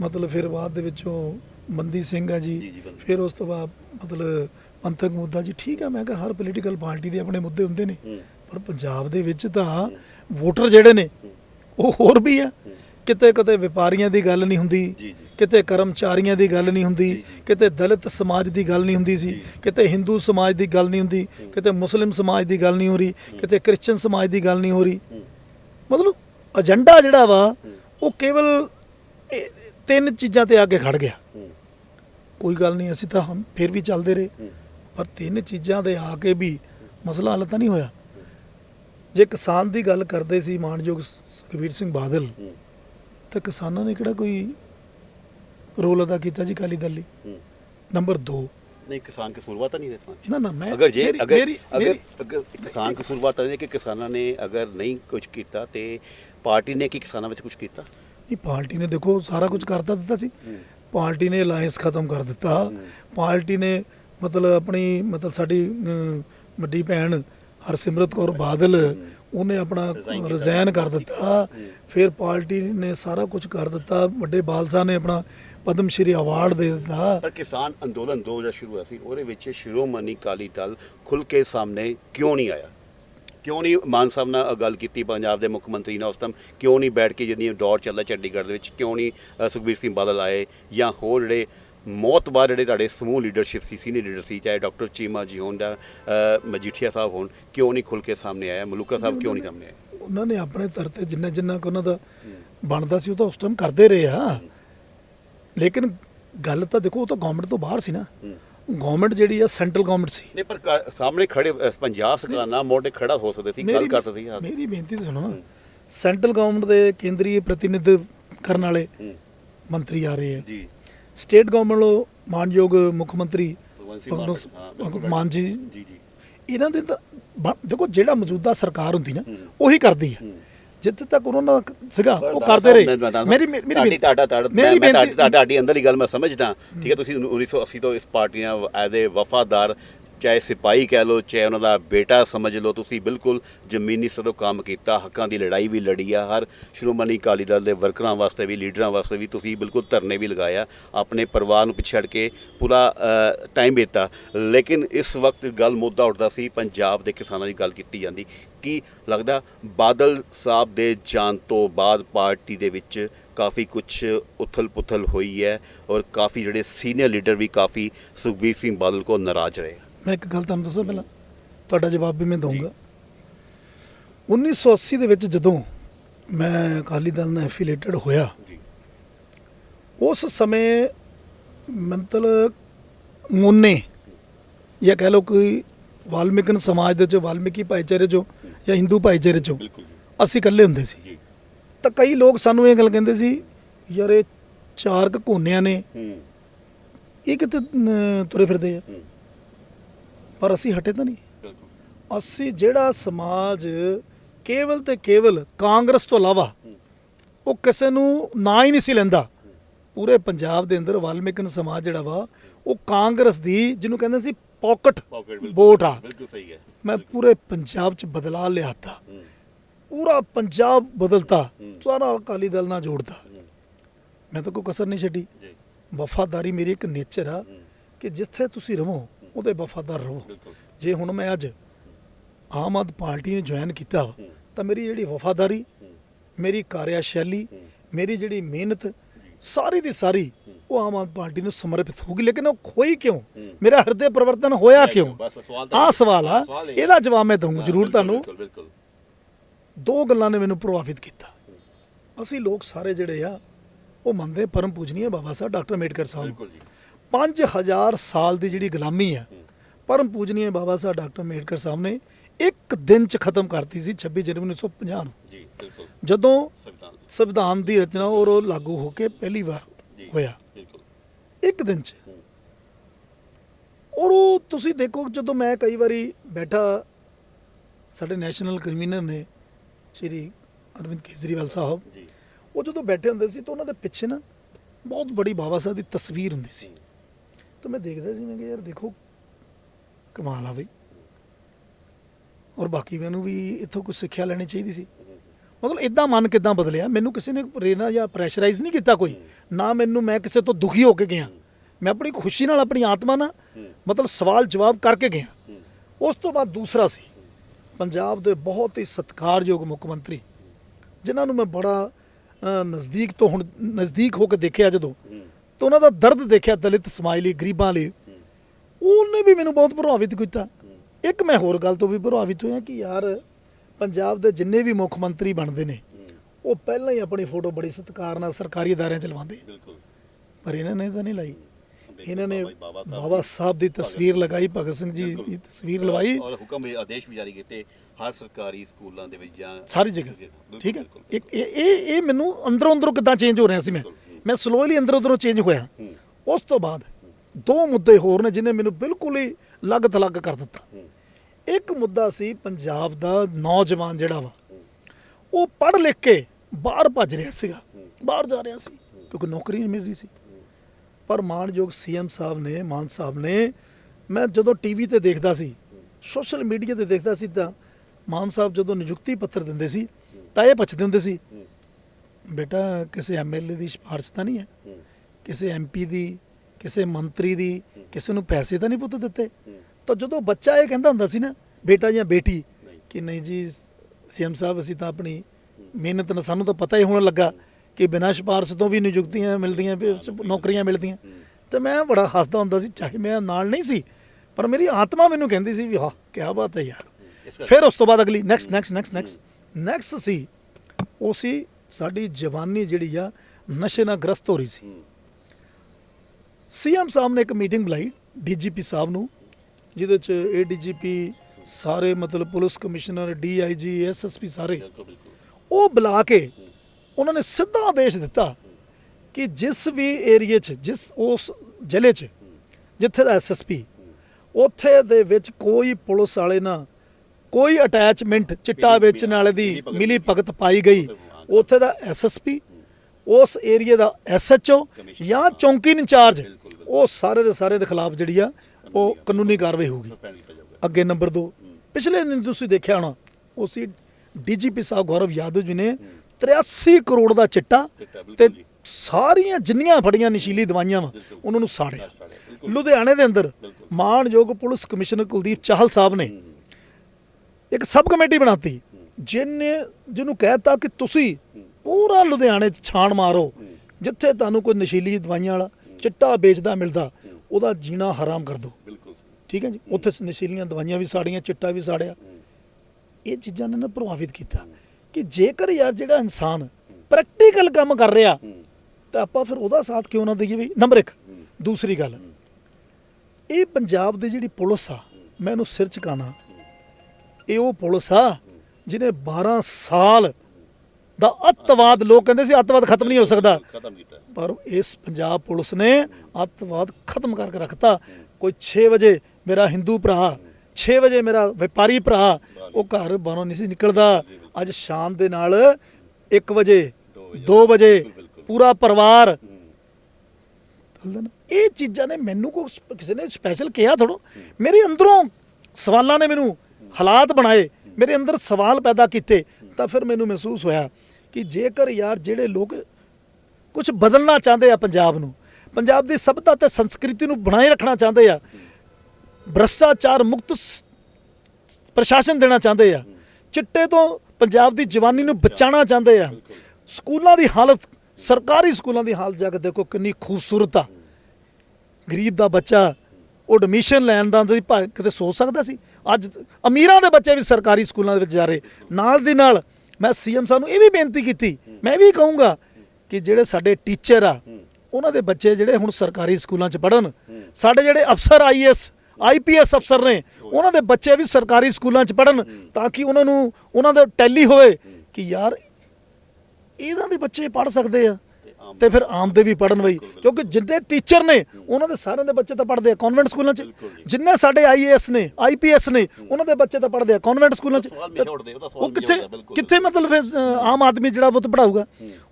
ਮਤਲਬ ਫਿਰ ਬਾਅਦ ਦੇ ਵਿੱਚੋਂ ਬੰਦੀ ਸਿੰਘ ਆ ਜੀ, ਜੀ ਜੀ, ਬਿਲਕੁਲ। ਫਿਰ ਉਸ ਤੋਂ ਬਾਅਦ ਮਤਲਬ ਪੰਥਕ ਮੁੱਦਾ ਜੀ ਠੀਕ ਆ ਮੈਂ ਕਿਹਾ ਹਰ ਪੋਲੀਟੀਕਲ ਪਾਰਟੀ ਦੇ ਆਪਣੇ ਮੁੱਦੇ ਹੁੰਦੇ ਨੇ। ਹੂੰ। ਪਰ ਪੰਜਾਬ ਦੇ ਵਿੱਚ ਤਾਂ ਵੋਟਰ ਜਿਹੜੇ ਨੇ ਉਹ ਹੋਰ ਵੀ ਆ। ਕਿਤੇ ਕਿਤੇ ਵਪਾਰੀਆਂ ਦੀ ਗੱਲ ਨਹੀਂ ਹੁੰਦੀ ਕਿਤੇ ਕਰਮਚਾਰੀਆਂ ਦੀ ਗੱਲ ਨਹੀਂ ਹੁੰਦੀ। ਕਿਤੇ ਦਲਿਤ ਸਮਾਜ ਦੀ ਗੱਲ ਨਹੀਂ ਹੁੰਦੀ ਸੀ। ਕਿਤੇ ਹਿੰਦੂ ਸਮਾਜ ਦੀ ਗੱਲ ਨਹੀਂ ਹੁੰਦੀ ਕਿਤੇ ਮੁਸਲਿਮ ਸਮਾਜ ਦੀ ਗੱਲ ਨਹੀਂ ਹੋ ਰਹੀ ਕਿਤੇ ਕ੍ਰਿਸਚੀਅਨ ਸਮਾਜ ਦੀ ਗੱਲ ਨਹੀਂ ਹੋ ਰਹੀ। ਮਤਲਬ ਏਜੰਡਾ ਜਿਹੜਾ ਵਾ ਉਹ ਕੇਵਲ ਤਿੰਨ ਚੀਜ਼ਾਂ ਤੇ ਆ ਕੇ ਖੜ ਗਿਆ। ਕੋਈ ਗੱਲ ਨਹੀਂ ਅਸੀਂ ਤਾਂ ਫਿਰ ਵੀ ਚੱਲਦੇ ਰਹੇ। ਪਰ ਤਿੰਨ ਚੀਜ਼ਾਂ ਦੇ ਆ ਕੇ ਵੀ ਮਸਲਾ ਹੱਲ ਤਾਂ ਨਹੀਂ ਹੋਇਆ। ਜੇ ਕਿਸਾਨ ਦੀ ਗੱਲ ਕਰਦੇ ਸੀ ਮਾਨਯੋਗ ਸੁਖਬੀਰ ਸਿੰਘ ਬਾਦਲ ਤਾਂ ਕਿਸਾਨਾਂ ਨੇ ਕਿਹੜਾ ਕੋਈ ਰੋਲ ਅਦਾ ਕੀਤਾ ਜੀ ਕਾਲੀ ਦਲ ਲਈ? ਨੰਬਰ 2 ਨਹੀਂ ਕਿਸਾਨ ਕਸੂਰਵਾਰ ਤਾਂ ਨਹੀਂ ਇਸ ਮਾਮਲੇ 'ਚ? ਨਾ ਨਾ ਮੈਂ ਅਗਰ ਜੇ ਅਗਰ ਅਗਰ ਕਿਸਾਨ ਕਸੂਰਵਾਰ ਤਾਂ ਨਹੀਂ ਕਿ ਕਿਸਾਨਾਂ ਨੇ ਅਗਰ ਨਹੀਂ ਕੁਝ ਕੀਤਾ ਤੇ ਪਾਰਟੀ ਨੇ ਕੀ ਕਿਸਾਨਾਂ ਵਿੱਚ ਕੁਝ ਕੀਤਾ? ਇਹ ਪਾਰਟੀ ਨੇ ਦੇਖੋ ਸਾਰਾ ਕੁਝ ਕਰਤਾ ਦਿੱਤਾ ਸੀ। ਪਾਰਟੀ ਨੇ ਅਲਾਈਅੰਸ ਖਤਮ ਕਰ ਦਿੱਤਾ। ਪਾਰਟੀ ਨੇ ਮਤਲਬ ਆਪਣੀ ਮਤਲਬ ਸਾਡੀ ਵੱਡੀ ਭੈਣ ਹਰਸਿਮਰਤ ਕੌਰ ਬਾਦਲ ਉਹਨੇ ਆਪਣਾ। ਰਿਜ਼ਾਈਨ ਕਰ ਦਿੱਤਾ। ਫਿਰ ਪਾਰਟੀ ਨੇ ਸਾਰਾ ਕੁਝ ਕਰ ਦਿੱਤਾ। ਵੱਡੇ ਬਾਲਸਾ ਨੇ ਆਪਣਾ ਪਦਮ ਸ਼੍ਰੀ ਅਵਾਰਡ ਦੇ ਦਿੱਤਾ। ਪਰ ਕਿਸਾਨ ਅੰਦੋਲਨ ਦੋ ਜਿਹੜਾ ਸ਼ੁਰੂ ਹੋਇਆ ਸੀ ਉਹਦੇ ਵਿੱਚ ਸ਼੍ਰੋਮਣੀ ਅਕਾਲੀ ਦਲ ਖੁੱਲ ਕੇ ਸਾਹਮਣੇ ਕਿਉਂ ਨਹੀਂ ਆਇਆ? ਕਿਉਂ ਨਹੀਂ ਮਾਨ ਸਾਹਿਬ ਨਾਲ ਗੱਲ ਕੀਤੀ ਪੰਜਾਬ ਦੇ ਮੁੱਖ ਮੰਤਰੀ ਨਾਲ ਉਸ ਟਾਈਮ ਕਿਉਂ ਨਹੀਂ ਬੈਠ ਕੇ ਜਿਹੜੀਆਂ ਦੌਰ ਚੱਲਦਾ ਚੰਡੀਗੜ੍ਹ ਦੇ ਵਿੱਚ ਕਿਉਂ ਨਹੀਂ ਸੁਖਬੀਰ ਸਿੰਘ ਬਾਦਲ ਆਏ ਜਾਂ ਹੋਰ ਜਿਹੜੇ ਮੌਤਬਾਰ ਜਿਹੜੇ ਤੁਹਾਡੇ ਸਮੂਹ ਲੀਡਰਸ਼ਿਪ ਸੀ ਸੀਨੀਅਰ ਲੀਡਰ ਸੀ ਚਾਹੇ ਡਾਕਟਰ ਚੀਮਾ ਜੀ ਹੋਣ ਅ, ਮਜੀਠੀਆ ਸਾਹਿਬ ਹੋਣ ਕਿਉਂ ਨਹੀਂ ਖੁੱਲ ਕੇ ਸਾਹਮਣੇ ਆਇਆ? ਮਲੂਕਾ ਸਾਹਿਬ ਕਿਉਂ ਨਹੀਂ ਸਾਹਮਣੇ ਆਏ? ਉਹਨਾਂ ਨੇ ਆਪਣੇ ਤਰ ਤੇ ਜਿੰਨਾ ਜਿੰਨਾ ਕੁ ਉਹਨਾਂ ਦਾ ਬਣਦਾ ਸੀ ਉਹ ਤਾਂ ਉਸ ਟਾਈਮ ਕਰਦੇ ਰਹੇ ਆ। ਲੇਕਿਨ ਗੱਲ ਤਾਂ ਦੇਖੋ ਉਹ ਤਾਂ ਗਵਰਨਮੈਂਟ ਤੋਂ ਬਾਹਰ ਸੀ ਨਾ। ਗਵਰਨਮੈਂਟ ਜਿਹੜੀ ਆ ਸੈਂਟਰਲ ਗਵਰਨਮੈਂਟ ਸੀ। ਨਹੀਂ ਪਰ ਸਾਹਮਣੇ ਖੜੇ ਪੰਜਾਬ ਸਰਕਾਰ ਨਾਲ ਮੋਢੇ ਖੜਾ ਹੋ ਸਕਦੇ ਸੀ ਗੱਲ ਕਰ ਸਕਦੇ ਸੀ। ਮੇਰੀ ਬੇਨਤੀ ਤਾਂ ਸੁਣੋ ਨਾ। ਸੈਂਟਰਲ ਗਵਰਨਮੈਂਟ ਦੇ ਕੇਂਦਰੀ ਪ੍ਰਤੀਨਿਧ ਕਰਨ ਵਾਲੇ ਮੰਤਰੀ ਆ ਰਹੇ ਆ। ਜੀ। ਸਟੇਟ ਗਵਰਨਮੈਂਟ ਲੋ ਮਾਨਯੋਗ ਮੁੱਖ ਮੰਤਰੀ ਭਗਵੰਤ ਮਾਨ ਜੀ। ਜੀ ਜੀ। ਇਹਨਾਂ ਦੇ ਤਾਂ ਬ- ਦੇਖੋ ਜਿਹੜਾ ਮੌਜੂਦਾ ਸਰਕਾਰ ਹੁੰਦੀ ਨਾ। ਉਹੀ ਕਰਦੀ ਹੈ। ਜਿੱਥੇ ਤੱਕ ਉਹਨਾਂ ਦਾ ਸੀਗਾ ਉਹ ਕਰਦੇ ਰਹੇ। ਮੈਂ- ਮੈਂ ਦੱਸਦਾ, ਮੇਰੀ ਮੇਰੀ ਤੁਹਾਡੀ ਤੁਹਾਡਾ ਮੇਰੀ ਬੇਨਤੀ ਤੁਹਾਡੀ ਅੰਦਰਲੀ ਗੱਲ ਮੈਂ ਸਮਝਦਾ। ਠੀਕ ਹੈ ਤੁਸੀਂ 1980 ਤੋਂ ਇਸ ਪਾਰਟੀ ਨਾਲ ਐਜ਼ ਏ ਵਫਾਦਾਰ ਚਾਹੇ ਸਿਪਾਹੀ ਕਹਿ ਲਓ, ਚਾਹੇ ਉਹਨਾਂ ਦਾ ਬੇਟਾ ਸਮਝ ਲਓ, ਤੁਸੀਂ ਬਿਲਕੁਲ ਜ਼ਮੀਨੀ ਸਦੋਂ ਕੰਮ ਕੀਤਾ, ਹੱਕਾਂ ਦੀ ਲੜਾਈ ਵੀ ਲੜੀ ਆ, ਹਰ ਸ਼੍ਰੋਮਣੀ ਅਕਾਲੀ ਦਲ ਦੇ ਵਰਕਰਾਂ ਵਾਸਤੇ ਵੀ, ਲੀਡਰਾਂ ਵਾਸਤੇ ਵੀ ਤੁਸੀਂ ਬਿਲਕੁਲ ਧਰਨੇ ਵੀ ਲਗਾਇਆ ਆਪਣੇ ਪਰਿਵਾਰ ਨੂੰ ਪਿੱਛੇ ਕੇ ਪੂਰਾ ਟਾਈਮ ਦਿੱਤਾ। ਲੇਕਿਨ ਇਸ ਵਕਤ ਗੱਲ ਮੁੱਦਾ ਉੱਠਦਾ ਸੀ, ਪੰਜਾਬ ਦੇ ਕਿਸਾਨਾਂ ਦੀ ਗੱਲ ਕੀਤੀ ਜਾਂਦੀ। ਕੀ ਲੱਗਦਾ ਬਾਦਲ ਸਾਹਿਬ ਦੇ ਜਾਣ ਤੋਂ ਬਾਅਦ ਪਾਰਟੀ ਦੇ ਵਿੱਚ ਕਾਫੀ ਕੁਝ ਉਥਲ-ਪੁਥਲ ਹੋਈ ਹੈ ਔਰ ਕਾਫੀ ਜਿਹੜੇ ਸੀਨੀਅਰ ਲੀਡਰ ਵੀ ਕਾਫੀ ਸੁਖਬੀਰ ਸਿੰਘ ਬਾਦਲ ਕੋ ਨਾਰਾਜ਼ ਰਹੇ ਮੈਂ ਇੱਕ ਗੱਲ ਤੁਹਾਨੂੰ ਦੱਸਾਂ ਪਹਿਲਾਂ। ਤੁਹਾਡਾ ਜਵਾਬ ਵੀ ਮੈਂ ਦਊਂਗਾ। 1980 ਦੇ ਵਿੱਚ ਜਦੋਂ ਮੈਂ ਅਕਾਲੀ ਦਲ ਨਾਲ ਐਫੀਲੀਏਟਡ ਹੋਇਆ ਉਸ ਸਮੇਂ ਮਤਲਬ ਮੋਨੇ ਜਾਂ ਕਹਿ ਲਓ ਕੋਈ ਵਾਲਮੀਕਨ ਸਮਾਜ ਦੇ ਚੋਂ ਵਾਲਮੀਕੀ ਭਾਈਚਾਰੇ ਚੋਂ ਜਾਂ ਹਿੰਦੂ ਭਾਈਚਾਰੇ ਚੋਂ ਅਸੀਂ ਇਕੱਲੇ ਹੁੰਦੇ ਸੀ। ਤਾਂ ਕਈ ਲੋਕ ਸਾਨੂੰ ਇਹ ਗੱਲ ਕਹਿੰਦੇ ਸੀ ਯਾਰ ਇਹ ਚਾਰ ਕੁ ਕੋਨਿਆਂ ਨੇ ਇਹ ਕਿਤੇ ਤੁਰੇ ਫਿਰਦੇ ਆ? ਪਰ ਅਸੀਂ ਹਟੇ ਤਾਂ ਨਹੀਂ। ਅਸੀਂ ਜਿਹੜਾ ਸਮਾਜ ਕੇਵਲ ਤੇ ਕੇਵਲ ਕਾਂਗਰਸ ਤੋਂ ਇਲਾਵਾ ਉਹ ਕਿਸੇ ਨੂੰ ਨਾ ਹੀ ਨਹੀਂ ਸੀ ਲੈਂਦਾ। ਪੂਰੇ ਪੰਜਾਬ ਦੇ ਅੰਦਰ ਵਾਲਮੀਕਨ ਸਮਾਜ ਜਿਹੜਾ ਵਾ ਉਹ ਕਾਂਗਰਸ ਦੀ ਜਿਹਨੂੰ ਕਹਿੰਦੇ ਸੀ ਪਾਕਟ ਵੋਟ ਆ। ਬਿਲਕੁਲ ਸਹੀ ਹੈ ਮੈਂ ਪੂਰੇ ਪੰਜਾਬ 'ਚ ਬਦਲਾਅ ਲਿਆਤਾ। ਪੂਰਾ ਪੰਜਾਬ ਬਦਲਤਾ। ਸਾਰਾ ਅਕਾਲੀ ਦਲ ਨਾਲ ਜੋੜਤਾ। ਹੂੰ, ਮੈਂ ਤਾਂ ਕੋਈ ਕਸਰ ਨਹੀਂ ਛੱਡੀ। ਵਫਾਦਾਰੀ ਮੇਰੀ ਇੱਕ ਨੇਚਰ ਆ ਕਿ ਜਿੱਥੇ ਤੁਸੀਂ ਰਹੋ ਉਹਦੇ ਵਫਾਦਾਰ ਰਹੋ। ਜੇ ਹੁਣ ਮੈਂ ਅੱਜ ਆਮ ਆਦ ਪਾਰਟੀ ਨੂੰ ਜੁਆਇਨ ਕੀਤਾ। ਤਾਂ ਮੇਰੀ ਜਿਹੜੀ ਵਫਾਦਾਰੀ ਮੇਰੀ ਕਾਰਿਆਸ਼ੈਲੀ ਹੂੰ। ਮੇਰੀ ਜਿਹੜੀ ਮਿਹਨਤ ਸਾਰੀ ਦੀ ਸਾਰੀ ਉਹ ਆਮ ਆਦ ਪਾਰਟੀ ਨੂੰ ਸਮਰਪਿਤ ਹੋਗੀ ਲੇਕਿਨ ਉਹ ਖੋਈ ਕਿਉਂ। ਮੇਰਾ ਹਿਰਦੇ ਪਰਿਵਰਤਨ ਹੋਇਆ ਕਿਉਂ? ਸਵਾਲ ਆ ਸਵਾਲ ਇਹ ਇਹਦਾ ਜਵਾਬ ਮੈਂ ਦਊਂਗਾ ਹਾਂ, ਜ਼ਰੂਰ ਤੁਹਾਨੂੰ। ਦੋ ਗੱਲਾਂ ਨੇ ਮੈਨੂੰ ਪ੍ਰਭਾਵਿਤ ਕੀਤਾ। ਅਸੀਂ ਲੋਕ ਸਾਰੇ ਜਿਹੜੇ ਆ ਉਹ ਮੰਨਦੇ ਪਰਮ ਪੂਜਨੀय ਬਾਬਾ ਸਾਹਿਬ ਡਾਕਟਰ ਅੰਬੇਡਕਰ ਸਾਹਿਬ। ਬਿਲਕੁਲ ਜੀ। 5000 ਸਾਲ ਦੀ ਜਿਹੜੀ ਗੁਲਾਮੀ ਆ ਹੂੰ। ਪਰਮ ਪੂਜਨੀय ਬਾਬਾ ਸਾਹਿਬ ਡਾਕਟਰ ਅੰਬੇਡਕਰ ਸਾਹਿਬ ਨੇ ਇੱਕ ਦਿਨ ਚ ਖਤਮ ਕਰਤੀ ਸੀ 26 ਜਨਵਰੀ 1950 ਨੂੰ। ਜੀ ਬਿਲਕੁਲ। ਜਦੋਂ ਸੰਵਿਧਾਨ ਦੀ। ਰਚਨਾ ਔਰ ਉਹ ਲਾਗੂ ਹੋ ਕੇ ਪਹਿਲੀ ਵਾਰ ਹੋਇਆ। ਇੱਕ ਦਿਨ ਚ। ਔਰ ਉਹ ਤੁਸੀਂ ਦੇਖੋ ਜਦੋਂ ਮੈਂ ਕਈ ਵਾਰੀ ਬੈਠਾ ਸਾਡੇ ਨੈਸ਼ਨਲ ਕਨਵੀਨਰ ਨੇ ਸ਼੍ਰੀ ਅਰਵਿੰਦ ਕੇਜਰੀਵਾਲ ਸਾਹਿਬ। ਜੀ। ਉਹ ਜਦੋਂ ਬੈਠੇ ਹੁੰਦੇ ਸੀ ਤਾਂ ਉਹਨਾਂ ਦੇ ਪਿੱਛੇ ਨਾ ਬਹੁਤ ਬੜੀ ਬਾਬਾ ਸਾਹਿਬ ਦੀ ਤਸਵੀਰ ਹੁੰਦੀ ਸੀ। ਤਾਂ ਮੈਂ ਦੇਖਦਾ ਸੀ, ਮੈਂ ਕਿ ਯਾਰ ਦੇਖੋ, ਕਮਾਲ ਆ ਬਈ। ਔਰ ਬਾਕੀ ਮੈਨੂੰ ਵੀ ਇੱਥੋਂ ਕੁਝ ਸਿੱਖਿਆ ਲੈਣੀ ਚਾਹੀਦੀ ਸੀ। ਮਤਲਬ ਇਦਾਂ ਮਨ ਕਿਦਾਂ ਬਦਲਿਆ? ਮੈਨੂੰ ਕਿਸੇ ਨੇ ਪ੍ਰੇਰਨਾ ਜਾਂ ਪ੍ਰੈਸ਼ਰਾਈਜ਼ ਨਹੀਂ ਕੀਤਾ ਕੋਈ। ਨਾ ਮੈਨੂੰ ਮੈਂ ਕਿਸੇ ਤੋਂ ਦੁਖੀ ਹੋ ਕੇ ਗਿਆ। ਮੈਂ ਆਪਣੀ ਖੁਸ਼ੀ ਨਾਲ ਆਪਣੀ ਆਤਮਾ ਨਾਲ ਮਤਲਬ ਸਵਾਲ ਜਵਾਬ ਕਰਕੇ ਗਿਆ। ਉਸ ਤੋਂ ਬਾਅਦ ਦੂਸਰਾ ਸੀ, ਪੰਜਾਬ ਦੇ ਬਹੁਤ ਹੀ ਸਤਿਕਾਰਯੋਗ ਮੁੱਖ ਮੰਤਰੀ, ਜਿਨ੍ਹਾਂ ਨੂੰ ਮੈਂ ਬੜਾ ਨਜ਼ਦੀਕ ਤੋਂ ਹੁਣ ਨਜ਼ਦੀਕ ਹੋ ਕੇ ਦੇਖਿਆ ਜਦੋਂ। ਤਾਂ ਉਹਨਾਂ ਦਾ ਦਰਦ ਦੇਖਿਆ ਦਲਿਤ ਸਮਾਜ ਲਈ ਗਰੀਬਾਂ ਲਈ। ਉਹਨੇ ਵੀ ਮੈਨੂੰ ਬਹੁਤ ਪ੍ਰਭਾਵਿਤ ਕੀਤਾ। ਇੱਕ ਮੈਂ ਹੋਰ ਗੱਲ ਤੋਂ ਵੀ ਪ੍ਰਭਾਵਿਤ ਹੋਇਆ ਕਿ ਯਾਰ ਪੰਜਾਬ ਦੇ ਜਿੰਨੇ ਵੀ ਮੁੱਖ ਮੰਤਰੀ ਬਣਦੇ ਨੇ ਉਹ ਪਹਿਲਾਂ ਹੀ ਆਪਣੀ ਫੋਟੋ ਬੜੀ ਸਤਿਕਾਰ ਨਾਲ ਸਰਕਾਰੀ ਅਦਾਰਿਆਂ ਚ ਲਵਾਉਂਦੇ ਪਰ ਇਹਨਾਂ ਨੇ ਤਾਂ ਨਹੀਂ ਲਾਈ। ਇਹਨਾਂ ਨੇ ਬਾਬਾ ਸਾਹਿਬ ਦੀ ਤਸਵੀਰ ਲਗਾਈ ਭਗਤ ਸਿੰਘ ਜੀ ਦੀ ਤਸਵੀਰ ਲਵਾਈ। ਔਰ ਹੁਕਮ ਵੀ ਆਦੇਸ਼ ਵੀ ਜਾਰੀ ਕੀਤੇ ਹਰ ਸਰਕਾਰੀ ਸਕੂਲਾਂ ਦੇ ਵਿੱਚ ਜਾਂ ਸਾਰੀ ਜਗ੍ਹਾ। ਠੀਕ ਹੈ। ਇਹ ਇਹ ਇਹ ਮੈਨੂੰ ਅੰਦਰੋਂ ਅੰਦਰੋਂ ਕਿੱਦਾਂ ਚੇਂਜ ਹੋ ਰਿਹਾ ਸੀ ਮੈਂ। ਮੈਂ ਸਲੋਲੀ ਅੰਦਰ ਅੰਦਰੋਂ ਚੇਂਜ ਹੋਇਆ। ਉਸ ਤੋਂ ਬਾਅਦ ਦੋ ਮੁੱਦੇ ਹੋਰ ਨੇ ਜਿਨੇ ਮੈਨੂੰ ਬਿਲਕੁਲ ਹੀ ਲੱਗ ਤਲੱਗ ਕਰ ਦਿੱਤਾ। ਇੱਕ ਮੁੱਦਾ ਸੀ ਪੰਜਾਬ ਦਾ ਨੌਜਵਾਨ ਜਿਹੜਾ ਵਾ, ਉਹ ਪੜ੍ਹ ਲਿਖ ਕੇ ਬਾਹਰ ਭੱਜ ਰਿਹਾ ਸੀਗਾ। ਬਾਹਰ ਜਾ ਰਿਹਾ ਸੀ, ਕਿਉਂਕਿ ਨੌਕਰੀ ਨਹੀਂ ਮਿਲ ਰਹੀ ਸੀ। ਪਰ ਮਾਨਯੋਗ ਸੀਐਮ ਸਾਹਿਬ ਨੇ, ਮਾਨ ਸਾਹਿਬ ਨੇ, ਮੈਂ ਜਦੋਂ ਟੀਵੀ ਤੇ ਦੇਖਦਾ ਸੀ ਸੋਸ਼ਲ ਮੀਡੀਆ ਤੇ ਦੇਖਦਾ ਸੀ ਤਾਂ ਮਾਨ ਸਾਹਿਬ ਜਦੋਂ ਨਿਯੁਕਤੀ ਪੱਤਰ ਦਿੰਦੇ ਸੀ ਤਾਂ ਇਹ ਪੁੱਛਦੇ ਹੁੰਦੇ ਸੀ ਬੇਟਾ ਕਿਸੇ ਐਮਐਲਏ ਦੀ ਸਿਫਾਰਿਸ਼ ਤਾਂ ਨਹੀਂ ਹੈ। ਹੂੰ। ਕਿਸੇ ਐਮਪੀ ਦੀ ਕਿਸੇ ਮੰਤਰੀ ਦੀ ਕਿਸੇ ਨੂੰ ਪੈਸੇ ਤਾਂ ਨਹੀਂ ਪੁੱਤ ਦਿੱਤੇ। ਹੂੰ। ਤਾਂ ਜਦੋਂ ਬੱਚਾ ਇਹ ਕਹਿੰਦਾ ਹੁੰਦਾ ਸੀ ਨਾ ਬੇਟਾ ਜਾਂ ਬੇਟੀ। ਕਿ ਨਹੀਂ ਜੀ ਸੀਐਮ ਸਾਹਿਬ ਅਸੀਂ ਤਾਂ ਆਪਣੀ ਮਿਹਨਤ ਨਾਲ ਸਾਨੂੰ ਤਾਂ ਪਤਾ ਹੀ ਹੋਣ ਲੱਗਾ ਕਿ ਬਿਨਾਂ ਸਿਫਾਰਿਸ਼ ਤੋਂ ਵੀ ਨਿਯੁਕਤੀਆਂ ਮਿਲਦੀਆਂ ਵੀ ਨੌਕਰੀਆਂ ਮਿਲਦੀਆਂ। ਤੇ ਮੈਂ ਬੜਾ ਹੱਸਦਾ ਹੁੰਦਾ ਸੀ ਚਾਹੇ ਮੈਂ ਨਾਲ ਨਹੀਂ ਸੀ ਪਰ ਮੇਰੀ ਆਤਮਾ ਮੈਨੂੰ ਕਹਿੰਦੀ ਸੀ ਵੀ ਵਾਹ ਕੀ ਬਾਤ ਹੈ ਯਾਰ। ਫਿਰ ਉਸ ਤੋਂ ਬਾਅਦ ਅਗਲੀ next next next next next ਸੀ ਉਹ ਸੀ ਸਾਡੀ ਜਵਾਨੀ ਜਿਹੜੀ ਆ ਨਸ਼ੇ ਨਾਲ ਗ੍ਰਸਤ ਹੋ ਰਹੀ ਸੀ। ਸੀਐਮ ਸਾਹਿਬ ਨੇ ਇੱਕ ਮੀਟਿੰਗ ਬੁਲਾਈ ਡੀਜੀਪੀ ਸਾਹਿਬ ਨੂੰ ਜਿਹਦੇ ਚ ਏਡੀਜੀਪੀ ਸਾਰੇ ਮਤਲਬ ਪੁਲਿਸ ਕਮਿਸ਼ਨਰ ਡੀਆਈਜੀ ਐਸਐਸਪੀ ਸਾਰੇ ਉਹ ਬੁਲਾ ਕੇ ਉਹਨਾਂ ਨੇ ਸਿੱਧਾ ਆਦੇਸ਼ ਦਿੱਤਾ ਕਿ ਜਿਸ ਵੀ ਏਰੀਏ 'ਚ ਜਿਸ ਉਸ ਜ਼ਿਲ੍ਹੇ 'ਚ ਜਿੱਥੇ ਦਾ ਐਸਐਸਪੀ ਉੱਥੇ ਦੇ ਵਿੱਚ ਕੋਈ ਪੁਲਿਸ ਵਾਲੇ ਨਾਲ ਕੋਈ ਅਟੈਚਮੈਂਟ ਚਿੱਟਾ ਵੇਚਣ ਵਾਲੇ ਦੀ ਮਿਲੀ ਭਗਤ ਪਾਈ ਗਈ। ਉੱਥੇ ਦਾ ਐਸਐਸਪੀ ਉਸ ਏਰੀਏ ਦਾ ਐਸਐਚਓ। ਜਾਂ ਚੌਂਕੀ ਇੰਚਾਰਜ। ਉਹ ਸਾਰੇ ਦੇ ਸਾਰੇ ਦੇ ਖਿਲਾਫ ਜਿਹੜੀ ਆ ਉਹ ਕਾਨੂੰਨੀ ਕਾਰਵਾਈ ਹੋਊਗੀ ਅੱਗੇ ਨੰਬਰ 2 ਪਿਛਲੇ ਦਿਨ ਤੁਸੀਂ ਦੇਖਿਆ ਹੋਣਾ ਉਹ ਸੀ ਡੀਜੀਪੀ ਸਾਹਿਬ ਗੌਰਵ ਯਾਦਵ ਜੀ ਨੇ 83 ਕਰੋੜ ਦਾ ਚਿੱਟਾ ਤੇ। ਸਾਰੀਆਂ ਜਿੰਨੀਆਂ ਫੜੀਆਂ ਨਸ਼ੀਲੀ ਦਵਾਈਆਂ ਵਾ। ਉਹਨਾਂ ਨੂੰ ਸਾੜਿਆ। ਲੁਧਿਆਣੇ ਦੇ ਅੰਦਰ। ਮਾਨਯੋਗ ਪੁਲਿਸ ਕਮਿਸ਼ਨਰ ਕੁਲਦੀਪ ਚਾਹਲ ਸਾਹਿਬ ਨੇ ਇੱਕ ਸਬ ਕਮੇਟੀ ਬਣਾਤੀ ਜਿਹਨੇ ਜਿਹਨੂੰ ਕਹਿਤਾ ਕਿ ਤੁਸੀਂ ਪੂਰਾ ਲੁਧਿਆਣੇ 'ਚ ਛਾਣ ਮਾਰੋ ਜਿੱਥੇ ਤੁਹਾਨੂੰ ਕੋਈ ਨਸ਼ੀਲੀ ਦਵਾਈਆਂ ਵਾਲਾ ਚਿੱਟਾ ਵੇਚਦਾ ਮਿਲਦਾ ਉਹਦਾ ਜੀਣਾ ਹਰਾਮ ਕਰ ਦਿਓ ਬਿਲਕੁਲ ਠੀਕ ਹੈ ਜੀ? ਉੱਥੇ ਨਸ਼ੀਲੀਆਂ ਦਵਾਈਆਂ ਵੀ ਸਾੜੀਆਂ ਚਿੱਟਾ ਵੀ ਸਾੜਿਆ। ਇਹ ਚੀਜ਼ਾਂ ਨੇ ਨਾ ਪ੍ਰਭਾਵਿਤ ਕੀਤਾ ਕਿ ਜੇਕਰ ਯਾਰ ਜਿਹੜਾ ਇਨਸਾਨ ਪ੍ਰੈਕਟੀਕਲ ਕੰਮ ਕਰ ਰਿਹਾ ਤਾਂ ਆਪਾਂ ਫਿਰ ਉਹਦਾ ਸਾਥ ਕਿਉਂ ਨਾ ਦਈਏ ਵੀ ਨੰਬਰ 1 ਦੂਸਰੀ ਗੱਲ ਇਹ ਪੰਜਾਬ ਦੀ ਜਿਹੜੀ ਪੁਲਿਸ ਆ ਮੈਂ ਇਹਨੂੰ ਸਿਰ ਝੁਕਾਣਾ ਇਹ ਉਹ ਪੁਲਿਸ ਆ ਜਿਹਨੇ 12 ਸਾਲ ਦਾ ਅੱਤਵਾਦ ਲੋਕ ਕਹਿੰਦੇ ਸੀ ਅੱਤਵਾਦ ਖਤਮ ਨਹੀਂ ਹੋ ਸਕਦਾ। ਖਤਮ ਕੀਤਾ। ਪਰ ਇਸ ਪੰਜਾਬ ਪੁਲਿਸ ਨੇ ਅੱਤਵਾਦ ਖਤਮ ਕਰਕੇ ਰੱਖਤਾ। ਕੋਈ 6 ਵਜੇ ਮੇਰਾ ਹਿੰਦੂ ਭਰਾ 6 ਵਜੇ ਮੇਰਾ ਵਪਾਰੀ ਭਰਾ ਉਹ ਘਰ ਬਾਹਰੋਂ ਨਹੀਂ ਸੀ ਨਿਕਲਦਾ। ਅੱਜ ਸ਼ਾਮ ਦੇ ਨਾਲ 1 ਵਜੇ ਦੋ ਵਜੇ, 2 ਵਜੇ। ਪੂਰਾ ਪਰਿਵਾਰ ਇਹ ਚੀਜ਼ਾਂ ਨੇ ਮੈਨੂੰ ਕੋ ਕਿਸੇ ਨੇ ਸਪੈਸ਼ਲ ਕਿਹਾ ਥੋੜੋ ਮੇਰੇ ਅੰਦਰੋਂ ਸਵਾਲਾਂ ਨੇ ਮੈਨੂੰ ਹਾਲਾਤ ਬਣਾਏ। ਮੇਰੇ ਅੰਦਰ ਸਵਾਲ ਪੈਦਾ ਕੀਤੇ ਤਾਂ ਫਿਰ ਮੈਨੂੰ ਮਹਿਸੂਸ ਹੋਇਆ ਕਿ ਜੇਕਰ ਯਾਰ ਜਿਹੜੇ ਲੋਕ ਕੁਝ ਬਦਲਣਾ ਚਾਹੁੰਦੇ ਆ ਪੰਜਾਬ ਨੂੰ, ਪੰਜਾਬ ਦੀ ਸਭਿਅਤਾ ਤੇ ਸੰਸਕ੍ਰਿਤੀ ਨੂੰ ਬਣਾਏ ਰੱਖਣਾ ਚਾਹੁੰਦੇ ਆ, ਭ੍ਰਸ਼ਟਾਚਾਰ ਮੁਕਤ ਸ- ਪ੍ਰਸ਼ਾਸਨ ਦੇਣਾ ਚਾਹੁੰਦੇ ਆ, ਚਿੱਟੇ ਤੋਂ ਪੰਜਾਬ ਦੀ ਜਵਾਨੀ ਨੂੰ ਬਚਾਉਣਾ ਚਾਹੁੰਦੇ ਆ, ਸਕੂਲਾਂ ਦੀ ਹਾਲਤ, ਸਰਕਾਰੀ ਸਕੂਲਾਂ ਦੀ ਹਾਲਤ ਜਾ ਕੇ ਦੇਖੋ ਕਿੰਨੀ ਖੂਬਸੂਰਤ ਆ। ਗਰੀਬ ਦਾ ਬੱਚਾ, ਉਹ ਐਡਮਿਸ਼ਨ ਲੈਣ ਦਾ ਤੁਸੀਂ ਕਿਤੇ ਸੋਚ ਸਕਦਾ ਸੀ? ਅੱਜ ਅਮੀਰਾਂ ਦੇ ਬੱਚੇ ਵੀ ਸਰਕਾਰੀ ਸਕੂਲਾਂ ਦੇ ਵਿੱਚ ਜਾ ਰਹੇ। ਨਾਲ ਦੀ ਨਾਲ ਮੈਂ ਸੀਐਮ ਸਾਹਿਬ ਨੂੰ ਇਹ ਵੀ ਬੇਨਤੀ ਕੀਤੀ, ਮੈਂ ਵੀ ਕਹੂੰਗਾ ਕਿ ਜਿਹੜੇ ਸਾਡੇ ਟੀਚਰ ਆ, ਉਹਨਾਂ ਦੇ ਬੱਚੇ ਜਿਹੜੇ ਹੁਣ ਸਰਕਾਰੀ ਸਕੂਲਾਂ 'ਚ ਪੜਨ ਸਾਡੇ ਜਿਹੜੇ ਅਫਸਰ ਆਈਐਸ ਆਈਪੀਐਸ ਅਫਸਰ ਨੇ, ਉਹਨਾਂ ਦੇ ਬੱਚੇ ਵੀ ਸਰਕਾਰੀ ਸਕੂਲਾਂ 'ਚ ਪੜਨ ਤਾਂ ਕਿ ਉਹਨਾਂ ਨੂੰ, ਉਹਨਾਂ ਦਾ ਟੈਲੀ ਹੋਵੇ ਕਿ ਯਾਰ, ਇਹਨਾਂ ਦੇ ਬੱਚੇ ਪੜ ਸਕਦੇ ਆ। ਤੇ ਫਿਰ ਆਮ ਦੇ ਵੀ ਪੜਨ ਬਈ। ਕਿਉਂਕਿ ਜਿੰਨੇ ਟੀਚਰ ਨੇ ਉਹਨਾਂ ਦੇ ਸਾਰਿਆਂ ਦੇ ਬੱਚੇ ਤਾਂ ਪੜਦੇ ਆ ਕਨਵੈਂਟ ਸਕੂਲਾਂ 'ਚ। ਜਿੰਨੇ ਸਾਡੇ ਆਈਏਐਸ ਨੇ ਆਈਪੀਐਸ ਨੇ ਉਹਨਾਂ ਦੇ ਬੱਚੇ ਤਾਂ ਪੜਦੇ ਆ ਕਨਵੈਂਟ ਸਕੂਲਾਂ 'ਚ। ਉਹ ਕਿੱਥੇ। ਕਿੱਥੇ ਮਤਲਬ ਫਿਰ ਆਮ ਆਦਮੀ ਜਿਹੜਾ ਉਹ ਤਾਂ ਪੜਾਊਗਾ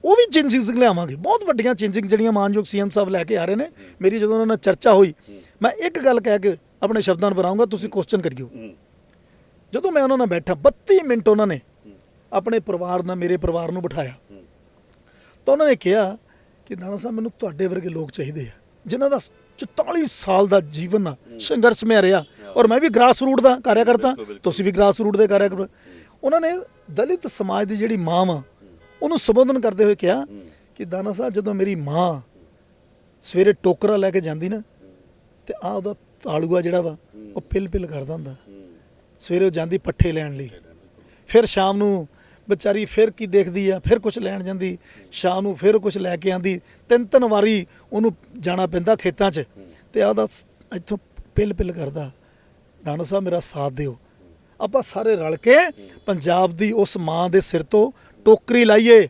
ਉਹ ਵੀ ਚੇਂਜਿੰਗ ਲਿਆਵਾਂਗੇ। ਬਹੁਤ ਵੱਡੀਆਂ ਚੇਂਜਿੰਗ ਜਿਹੜੀਆਂ ਮਾਨਯੋਗ ਸੀਐਮ ਸਾਹਿਬ ਲੈ ਕੇ ਆ ਰਹੇ ਨੇ। ਮੇਰੀ ਜਦੋਂ ਉਹਨਾਂ ਨਾਲ ਚਰਚਾ ਹੋਈ ਮੈਂ ਇੱਕ ਗੱਲ ਕਹਿ ਕੇ ਆਪਣੇ ਸ਼ਬਦਾਂ 'ਚ ਬਰਾਉਂਗਾ ਤੁਸੀਂ ਕੁਐਸਚਨ ਕਰਿਓ। ਜਦੋਂ ਮੈਂ ਉਹਨਾਂ ਨਾਲ ਬੈਠਾ 32 ਮਿੰਟ ਉਹਨਾਂ ਨੇ ਆਪਣੇ ਪਰਿਵਾਰ ਨਾਲ ਮੇਰੇ ਪਰਿਵਾਰ ਨੂੰ ਬਿਠਾਇਆ। ਤਾਂ ਉਹਨਾਂ ਨੇ ਕਿਹਾ ਕਿ ਦਾਨਾ ਸਾਹਿਬ ਮੈਨੂੰ ਤੁਹਾਡੇ ਵਰਗੇ ਲੋਕ ਚਾਹੀਦੇ ਆ ਜਿਨ੍ਹਾਂ ਦਾ 44 ਸਾਲ ਦਾ ਜੀਵਨ ਆ ਸੰਘਰਸ਼ ਮੈਂ ਰਿਹਾ ਔਰ ਮੈਂ ਵੀ ਗ੍ਰਾਸ ਰੂਟ ਦਾ ਕਾਰਿਆ ਕਰਤਾ। ਤੁਸੀਂ ਵੀ ਗ੍ਰਾਸ ਰੂਟ ਦੇ ਕਾਰਿਆ ਕਰੋ। ਉਹਨਾਂ ਨੇ ਦਲਿਤ ਸਮਾਜ ਦੀ ਜਿਹੜੀ ਮਾਂ ਵਾ ਉਹਨੂੰ ਸੰਬੋਧਨ ਕਰਦੇ ਹੋਏ ਕਿਹਾ ਕਿ ਦਾਨਾ ਸਾਹਿਬ ਜਦੋਂ ਮੇਰੀ ਮਾਂ ਸਵੇਰੇ ਟੋਕਰਾ ਲੈ ਕੇ ਜਾਂਦੀ ਨਾ ਤੇ ਆ ਉਹਦਾ ਤਾਲੂਆ ਜਿਹੜਾ ਵਾ ਉਹ ਪਿਲ ਪਿਲ ਕਰਦਾ ਹੁੰਦਾ। ਸਵੇਰੇ ਉਹ ਜਾਂਦੀ ਪੱਠੇ ਲੈਣ ਲਈ। ਫਿਰ ਸ਼ਾਮ ਨੂੰ ਵਿਚਾਰੀ ਫਿਰ ਕੀ ਦੇਖਦੀ ਆ? ਫਿਰ ਕੁਝ ਲੈਣ ਜਾਂਦੀ, ਸ਼ਾਮ ਨੂੰ ਫਿਰ ਕੁਝ ਲੈ ਕੇ ਆਂਦੀ। ਤਿੰਨ ਤਿੰਨ ਵਾਰੀ ਉਹਨੂੰ ਜਾਣਾ ਪੈਂਦਾ ਖੇਤਾਂ 'ਚ। ਤੇ ਆਦਾ ਇੱਥੋਂ ਪਿਲ ਪਿਲ ਕਰਦਾ। ਦਾਨੋ ਸਾਹਿਬ, ਮੇਰਾ ਸਾਥ ਦਿਓ। ਆਪਾਂ ਸਾਰੇ ਰਲ ਕੇ ਪੰਜਾਬ ਦੀ ਉਸ ਮਾਂ ਦੇ ਸਿਰ ਤੋਂ ਟੋਕਰੀ ਲਾਈਏ।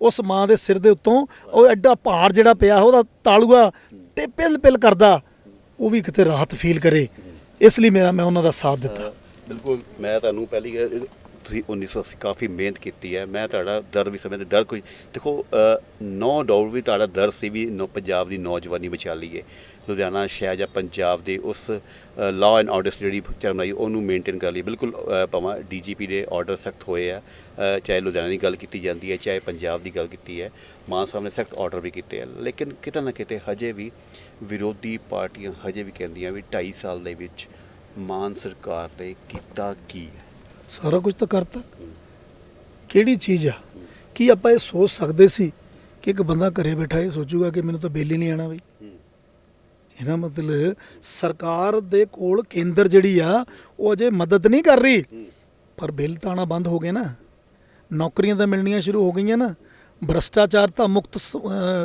ਉਸ ਮਾਂ ਦੇ ਸਿਰ ਦੇ ਉੱਤੋਂ ਉਹ ਐਡਾ ਭਾਰ ਜਿਹੜਾ ਪਿਆ, ਉਹਦਾ ਤਾਲੂਆ ਤੇ ਪਿਲ ਪਿਲ ਕਰਦਾ। ਉਹ ਵੀ ਕਿਤੇ ਰਾਹਤ ਫੀਲ ਕਰੇ। ਇਸ ਲਈ ਮੇਰਾ, ਮੈਂ ਉਹਨਾਂ ਦਾ ਸਾਥ ਦਿੱਤਾ। ਬਿਲਕੁਲ, ਮੈਂ ਤੁਹਾਨੂੰ ਪਹਿਲੀ ਤੁਸੀਂ 1980 ਕਾਫੀ ਮਿਹਨਤ ਕੀਤੀ ਹੈ। ਮੈਂ ਤੁਹਾਡਾ ਦਰਦ ਵੀ ਸਮਝਦਾ ਦਰਦ ਕੋਈ ਦੇਖੋ ਨੋ ਡਾਊਟ ਵੀ ਤੁਹਾਡਾ ਦਰਦ ਸੀ ਵੀ ਨੋ ਪੰਜਾਬ ਦੀ ਨੌਜਵਾਨੀ ਬਚਾ ਲਈਏ। ਲੁਧਿਆਣਾ ਸ਼ਹਿਰ ਜਾਂ ਪੰਜਾਬ ਦੇ ਉਸ ਲਾਅ ਐਂਡ ਆਰਡਰ ਜਿਹੜੀ ਚਰਨ ਆਈ ਉਹਨੂੰ ਮੇਨਟੇਨ ਕਰ ਲਈ ਬਿਲਕੁਲ ਅ, ਭਾਵੇਂ ਡੀਜੀਪੀ ਦੇ ਆਰਡਰ ਸਖਤ ਹੋਏ ਆ ਚਾਹੇ ਲੁਧਿਆਣਾ ਦੀ ਗੱਲ ਕੀਤੀ ਜਾਂਦੀ ਹੈ ਚਾਹੇ ਪੰਜਾਬ ਦੀ ਗੱਲ ਕੀਤੀ ਹੈ ਮਾਨ ਸਾਹਿਬ ਨੇ ਸਖਤ ਆਰਡਰ ਵੀ ਕੀਤੇ ਆ। ਲੇਕਿਨ ਕਿਤੇ ਨਾ ਕਿਤੇ ਹਜੇ ਵੀ ਵਿਰੋਧੀ ਪਾਰਟੀਆਂ ਹਜੇ ਵੀ ਕਹਿੰਦੀਆਂ ਵੀ 2.5 ਸਾਲ ਦੇ ਵਿੱਚ ਮਾਨ ਸਰਕਾਰ ਨੇ ਕੀਤਾ ਕੀ ਹੈ? ਸਾਰਾ ਕੁਝ ਤਾਂ ਕਰਤਾ। ਕਿਹੜੀ ਚੀਜ਼ ਆ? ਕੀ ਆਪਾਂ ਇਹ ਸੋਚ ਸਕਦੇ ਸੀ ਕਿ ਇੱਕ ਬੰਦਾ ਘਰੇ ਬੈਠਾ ਇਹ ਸੋਚੂਗਾ ਕਿ ਮੈਨੂੰ ਤਾਂ ਬਿੱਲ ਹੀ ਨਹੀਂ ਆਣਾ ਬਈ। ਇਹਦਾ ਮਤਲਬ ਸਰਕਾਰ ਦੇ ਕੋਲ ਕੇਂਦਰ ਜਿਹੜੀ ਆ, ਉਹ ਅਜੇ ਮਦਦ ਨਹੀਂ ਕਰ ਰਹੀ। ਪਰ ਬਿੱਲ ਤਾਂ ਆਉਣਾ ਬੰਦ ਹੋ ਗਏ ਨਾ। ਨੌਕਰੀਆਂ ਤਾਂ ਮਿਲਣੀਆਂ ਸ਼ੁਰੂ ਹੋ ਗਈਆਂ ਨਾ। ਭ੍ਰਸ਼ਟਾਚਾਰ ਤਾਂ ਮੁਕਤ ਸ-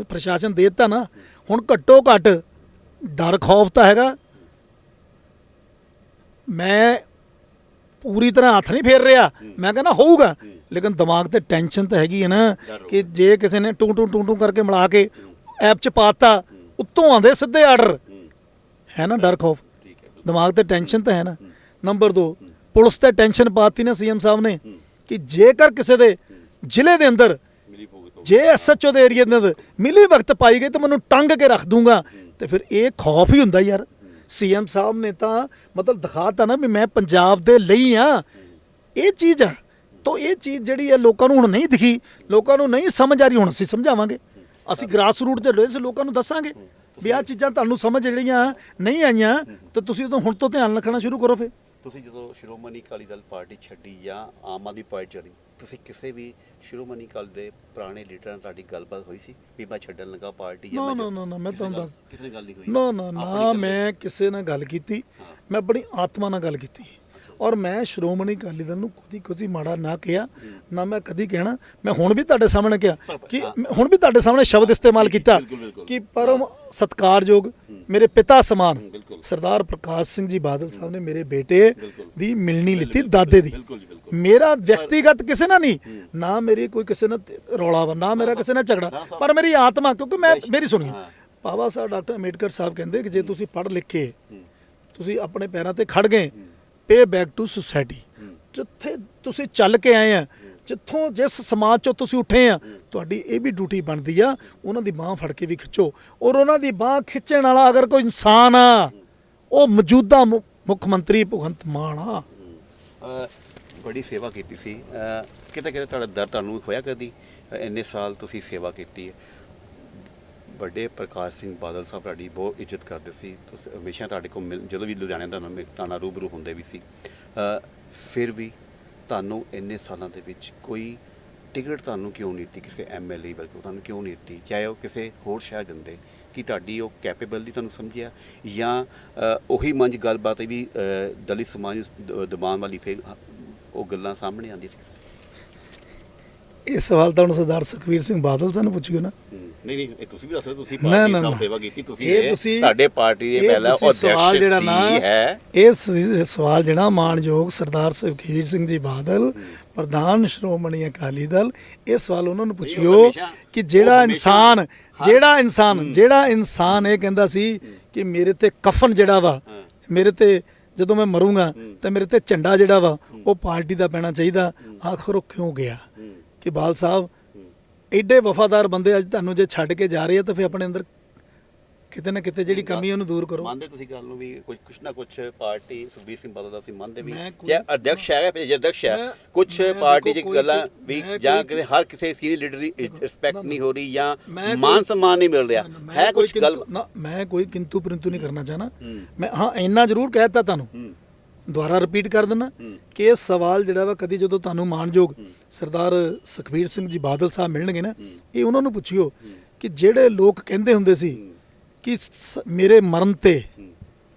ਪ੍ਰਸ਼ਾਸਨ ਦੇ ਦਿੱਤਾ ਨਾ। ਹੁਣ ਘੱਟੋ ਘੱਟ ਡਰ ਖੌਫ ਤਾਂ ਹੈਗਾ। ਮੈਂ ਪੂਰੀ ਤਰ੍ਹਾਂ ਹੱਥ ਨਹੀਂ ਫੇਰ ਰਿਹਾ। ਮੈਂ ਕਹਿੰਦਾ ਹੋਊਗਾ। ਲੇਕਿਨ ਦਿਮਾਗ ਤੇ ਟੈਨਸ਼ਨ ਤਾਂ ਹੈਗੀ ਹੈ ਨਾ ਕਿ ਜੇ ਕਿਸੇ ਨੇ ਟੂੰ ਟੂੰ ਟੂੰ ਟੂੰ ਕਰਕੇ ਮਿਲਾ ਕੇ ਐਪ 'ਚ ਪਾਤਾ ਉੱਤੋਂ ਆਉਂਦੇ ਸਿੱਧੇ ਆਰਡਰ। ਹੈ ਨਾ ਡਰ ਖੌਫ? ਦਿਮਾਗ ਤੇ ਟੈਨਸ਼ਨ ਤਾਂ ਹੈ ਨਾ। ਨੰਬਰ 2 ਪੁਲਿਸ ਤੇ ਟੈਨਸ਼ਨ ਪਾਤੀ ਨਾ ਸੀਐਮ ਸਾਹਿਬ ਨੇ ਕਿ ਜੇਕਰ ਕਿਸੇ ਦੇ ਜ਼ਿਲ੍ਹੇ ਦੇ ਅੰਦਰ ਜੇ ਐਸਐਚਓ ਦੇ ਏਰੀਆ ਦੇ ਅੰਦਰ ਮਿਲੀ ਵਕਤ ਪਾਈ ਗਈ ਤਾਂ ਮੈਨੂੰ ਟੰਗ ਕੇ ਰੱਖ ਦੂੰਗਾ। ਤੇ ਫਿਰ ਇਹ ਖੌਫ ਹੀ ਹੁੰਦਾ ਯਾਰ। ਸੀਐਮ ਸਾਹਿਬ ਨੇ ਤਾਂ ਮਤਲਬ ਦਿਖਾਤਾ ਨਾ ਵੀ ਮੈਂ ਪੰਜਾਬ ਦੇ ਲਈ ਆ। ਇਹ ਚੀਜ਼ ਆ। ਤਾਂ ਇਹ ਚੀਜ਼ ਜਿਹੜੀ ਹੈ ਲੋਕਾਂ ਨੂੰ ਹੁਣ ਨਹੀਂ ਦਿਖੀ, ਲੋਕਾਂ ਨੂੰ ਨਹੀਂ ਸਮਝ ਆ ਰਹੀ, ਹੁਣ ਅਸੀਂ ਸਮਝਾਵਾਂਗੇ। ਅਸੀਂ ਗ੍ਰਾਸ ਰੂਟ ਤੇ ਲੋਏ ਸੀ ਲੋਕਾਂ ਨੂੰ ਦੱਸਾਂਗੇ ਵੀ ਆਹ ਚੀਜ਼ਾਂ ਤੁਹਾਨੂੰ ਸਮਝ ਜਿਹੜੀਆਂ ਨਹੀਂ ਆਈਆਂ, ਤਾਂ ਤੁਸੀਂ ਉਦੋਂ ਹੁਣ ਤੋਂ ਧਿਆਨ ਰੱਖਣਾ ਸ਼ੁਰੂ ਕਰੋ ਫਿਰ। ਤੁਸੀਂ ਜਦੋਂ ਸ਼੍ਰੋਮਣੀ ਅਕਾਲੀ ਦਲ ਪਾਰਟੀ ਛੱਡੀ ਜਾਂ ਆਮ ਆਦਮੀ ਪਾਰਟੀ ਚੜੀ ਤੁਸੀਂ ਕਿਸੇ ਵੀ ਸ਼੍ਰੋਮਣੀ ਅਕਾਲੀ ਦੇ ਪੁਰਾਣੇ ਲੀਡਰਾਂ ਨਾਲ ਤੁਹਾਡੀ ਗੱਲਬਾਤ ਹੋਈ ਸੀ ਵੀ ਮੈਂ ਛੱਡਣ ਲੱਗਾ ਪਾਰਟੀ ਨਾ, ਮੈਂ ਨਾ, ਨਾ, ਨਾ, ਮੈਂ ਤੁਹਾਨੂੰ ਦੱਸ- ਕਿਸੇ ਨਾਲ ਗੱਲ ਨਹੀਂ ਹੋਈ? ਨਾ ਨਾ ਨਾ ਮੈਂ ਕਿਸੇ ਨਾਲ ਗੱਲ ਕੀਤੀ। ਮੈਂ ਆਪਣੀ ਆਤਮਾ ਨਾਲ ਗੱਲ ਕੀਤੀ। ਔਰ ਮੈਂ ਸ਼੍ਰੋਮਣੀ ਅਕਾਲੀ ਦਲ ਨੂੰ ਕਦੀ ਕਦੀ ਮਾੜਾ ਨਾ ਕਿਹਾ ਨਾ ਮੈਂ ਕਦੀ ਕਹਿਣਾ ਮੈਂ ਹੁਣ ਵੀ ਤੁਹਾਡੇ ਸਾਹਮਣੇ ਕਿਹਾ ਕਿ ਹੁਣ ਵੀ ਤੁਹਾਡੇ ਸਾਹਮਣੇ ਸ਼ਬਦ ਇਸਤੇਮਾਲ ਕੀਤਾ। ਕਿ ਪਰਮ ਸਤਕਾਰਯੋਗ ਮੇਰੇ ਪਿਤਾ ਸਮਾਨ। ਸਰਦਾਰ ਪ੍ਰਕਾਸ਼ ਸਿੰਘ ਜੀ ਬਾਦਲ ਸਾਹਿਬ ਨੇ ਮੇਰੇ ਬੇਟੇ। ਦੀ ਮਿਲਣੀ ਲਿੱਤੀ ਦਾਦੇ ਦੀ। ਮੇਰਾ ਵਿਅਕਤੀਗਤ ਕਿਸੇ ਨਾਲ ਨਹੀਂ ਨਾ ਮੇਰੀ ਕੋਈ ਕਿਸੇ ਨਾਲ ਰੌਲਾ ਵਾ ਨਾ ਮੇਰਾ ਕਿਸੇ ਨਾਲ ਝਗੜਾ। ਪਰ ਮੇਰੀ ਆਤਮਾ ਕਿਉਂਕਿ ਮੈਂ। ਮੇਰੀ ਹਾਂ। ਬਾਬਾ ਸਾਹਿਬ ਡਾਕਟਰ ਅੰਬੇਡਕਰ ਸਾਹਿਬ ਕਹਿੰਦੇ ਕਿ ਜੇ ਤੁਸੀਂ ਪੜ੍ਹ ਲਿਖ ਕੇ। ਤੁਸੀਂ ਆਪਣੇ ਪੈਰਾਂ ਤੇ ਖੜ ਗਏ ਪੇ ਬੈਕ ਟੂ ਸੁਸਾਇਟੀ ਜਿੱਥੇ ਤੁਸੀਂ ਚੱਲ ਕੇ ਆਏ ਆ ਜਿੱਥੋਂ ਜਿਸ ਸਮਾਜ ਚੋਂ ਤੁਸੀਂ ਉੱਠੇ ਆ ਤੁਹਾਡੀ ਇਹ ਵੀ ਡਿਊਟੀ ਬਣਦੀ ਆ ਉਹਨਾਂ ਦੀ ਬਾਹ ਫੜ ਕੇ ਵੀ ਖਿੱਚੋ। ਔਰ ਉਹਨਾਂ ਦੀ ਬਾਹ ਖਿੱਚਣ ਵਾਲਾ ਅਗਰ ਕੋਈ ਇਨਸਾਨ ਆ ਉਹ ਮੌਜੂਦਾ ਮੁੱਖ ਮੰਤਰੀ ਭਗਵੰਤ ਮਾਨ ਆ। ਬੜੀ ਸੇਵਾ ਕੀਤੀ ਸੀ। ਕਿਤੇ ਕਿਤੇ ਤੁਹਾਡਾ ਦਰ ਤੁਹਾਨੂੰ ਹੋਇਆ ਕਦੀ? ਅ, ਇੰਨੇ ਸਾਲ ਤੁਸੀਂ ਸੇਵਾ ਕੀਤੀ ਹੈ। ਵੱਡੇ ਪ੍ਰਕਾਸ਼ ਸਿੰਘ ਬਾਦਲ ਸਾਹਿਬ ਤੁਹਾਡੀ ਬਹੁਤ ਇੱਜ਼ਤ ਕਰਦੇ ਸੀ। ਤੁਸੀਂ ਹਮੇਸ਼ਾ ਤੁਹਾਡੇ ਕੋਲ ਮਿਲ- ਜਦੋਂ ਵੀ ਲੁਧਿਆਣੇ ਦਾ ਨਾਮ ਤਾਣਾ ਰੂਬਰੂ ਹੁੰਦੇ ਵੀ ਸੀ। ਅ, ਫਿਰ ਵੀ ਤੁਹਾਨੂੰ ਇੰਨੇ ਸਾਲਾਂ ਦੇ ਵਿੱਚ ਕੋਈ ਟਿਕਟ ਤੁਹਾਨੂੰ ਕਿਉਂ ਨਹੀਂ ਦਿੱਤੀ ਕਿਸੇ ਐਮਐਲਏ ਵਰਗੇ ਤੁਹਾਨੂੰ ਕਿਉਂ ਨਹੀਂ ਦਿੱਤੀ? ਚਾਹੇ ਉਹ ਕਿਸੇ ਹੋਰ ਸ਼ਹਿਰ ਦਿੰਦੇ ਕਿ ਤੁਹਾਡੀ ਉਹ ਕੈਪੇਬਿਲਿਟੀ ਤੁਹਾਨੂੰ ਸਮਝਿਆ? ਜਾਂ ਅ, ਉਹੀ ਮੰਜ ਗੱਲਬਾਤ ਵੀ ਅ, ਦਲਿਤ ਸਮਾਜ ਦ- ਦਬਾਉਣ ਵਾਲੀ ਫਿਰ ਉਹ ਗੱਲਾਂ ਸਾਹਮਣੇ ਆਉਂਦੀ ਸੀ ਇਹ ਸਵਾਲ ਤਾਂ ਹੁਣ ਸਰਦਾਰ ਸੁਖਵੀਰ ਸਿੰਘ ਬਾਦਲ ਸਾਨੂੰ ਪੁੱਛਿਓ ਨਾ। ਨਹੀਂ ਨਹੀਂ ਇਹ ਤੁਸੀਂ ਵੀ ਦੱਸੋ ਤੁਸੀਂ ਪਾਰਟੀ ਨਾ। ਨਾਲ ਨਾ ਸੇਵਾ ਕੀਤੀ ਤੁਸੀਂ ਇਹ ਇਹ ਤੁਸੀਂ ਤੁਹਾਡੇ ਪਾਰਟੀ ਦੇ ਪਹਿਲਾ ਸਵਾਲ ਜਿਹੜਾ ਨਾ ਹੈ। ਇਹ ਸਵਾਲ ਜਿਹੜਾ ਮਾਨਯੋਗ ਸਰਦਾਰ ਸੁਖਬੀਰ ਸਿੰਘ ਜੀ ਬਾਦਲ ਪ੍ਰਧਾਨ ਸ਼੍ਰੋਮਣੀ ਅਕਾਲੀ ਦਲ ਇਹ ਸਵਾਲ ਉਹਨਾਂ ਨੂੰ ਪੁੱਛਿਓ ਕਿ ਜਿਹੜਾ ਇਨਸਾਨ। ਜਿਹੜਾ ਇਨਸਾਨ ਜਿਹੜਾ ਇਨਸਾਨ ਇਹ ਕਹਿੰਦਾ ਸੀ ਕਿ ਮੇਰੇ ਤੇ ਕਫਨ ਜਿਹੜਾ ਵਾ। ਮੇਰੇ ਤੇ ਜਦੋਂ ਮੈਂ ਮਰੂੰਗਾ। ਤੇ ਮੇਰੇ ਤੇ ਝੰਡਾ ਜਿਹੜਾ ਵਾ ਉਹ ਪਾਰਟੀ ਦਾ ਪੈਣਾ ਚਾਹੀਦਾ। ਆਖਰ ਉਹ ਕਿਉਂ ਗਿਆ? ਕਿ ਬਾਲ ਸਾਹਿਬ। ਐਡੇ ਵਫਾਦਾਰ ਬੰਦੇ ਅੱਜ ਤੁਹਾਨੂੰ ਜੇ ਛੱਡ ਕੇ ਜਾ ਰਹੇ ਆ ਤਾਂ ਫਿਰ ਆਪਣੇ ਅੰਦਰ ਕਿਤੇ ਨਾ ਕਿਤੇ ਜਿਹੜੀ ਕਮੀ ਉਹਨੂੰ ਦੂਰ ਕਰੋ ਮੰਨਦੇ ਤੁਸੀਂ ਗੱਲ ਨੂੰ ਵੀ ਕੁਝ ਕੁਛ ਨਾ ਕੁਛ ਪਾਰਟੀ ਸੁਖਬੀਰ ਸਿੰਘ ਬਾਦਲ ਦਾ ਸੀ ਮੰਨਦੇ ਵੀ ਜੇ ਅਧਿਕਸ਼ ਹੈ ਜੇ ਅਧਿਕਸ਼ ਹੈ ਕੁਝ ਪਾਰਟੀ ਦੀ ਗੱਲਾਂ ਵੀ ਜਾਂ ਕਿਤੇ ਹਰ ਕਿਸੇ ਸੀਨੀਅਰ ਲੀਡਰ ਦੀ ਰਿਸਪੈਕਟ ਨਹੀਂ ਹੋ ਰਹੀ ਜਾਂ ਮਾਨ ਸਨਮਾਨ ਨਹੀਂ ਮਿਲ ਰਿਹਾ ਹੈ ਕੁਝ ਗੱਲ ਮੈਂ ਕੋਈ ਕਿੰਤੂ ਪਰੰਤੂ ਨਹੀਂ ਕਰਨਾ ਚਾਹਨਾ। ਮੈਂ ਹਾਂ ਇੰਨਾ ਜ਼ਰੂਰ ਕਹਿਤਾ ਤੁਹਾਨੂੰ ਹੂੰ, ਦੁਬਾਰਾ ਰਿਪੀਟ ਕਰ ਹੂੰ। ਕਿ ਇਹ ਸਵਾਲ ਜਿਹੜਾ ਵਾ ਕਦੀ ਜਦੋਂ ਤੁਹਾਨੂੰ ਮਾਣਯੋਗ ਸਰਦਾਰ ਸੁਖਬੀਰ ਸਿੰਘ ਜੀ ਬਾਦਲ ਸਾਹਿਬ ਮਿਲਣਗੇ ਨਾ ਇਹ ਉਹਨਾਂ ਨੂੰ ਪੁੱਛਿਓ ਕਿ ਜਿਹੜੇ ਲੋਕ ਕਹਿੰਦੇ ਹੁੰਦੇ ਸੀ ਕਿ ਮੇਰੇ ਮਰਨ ਤੇ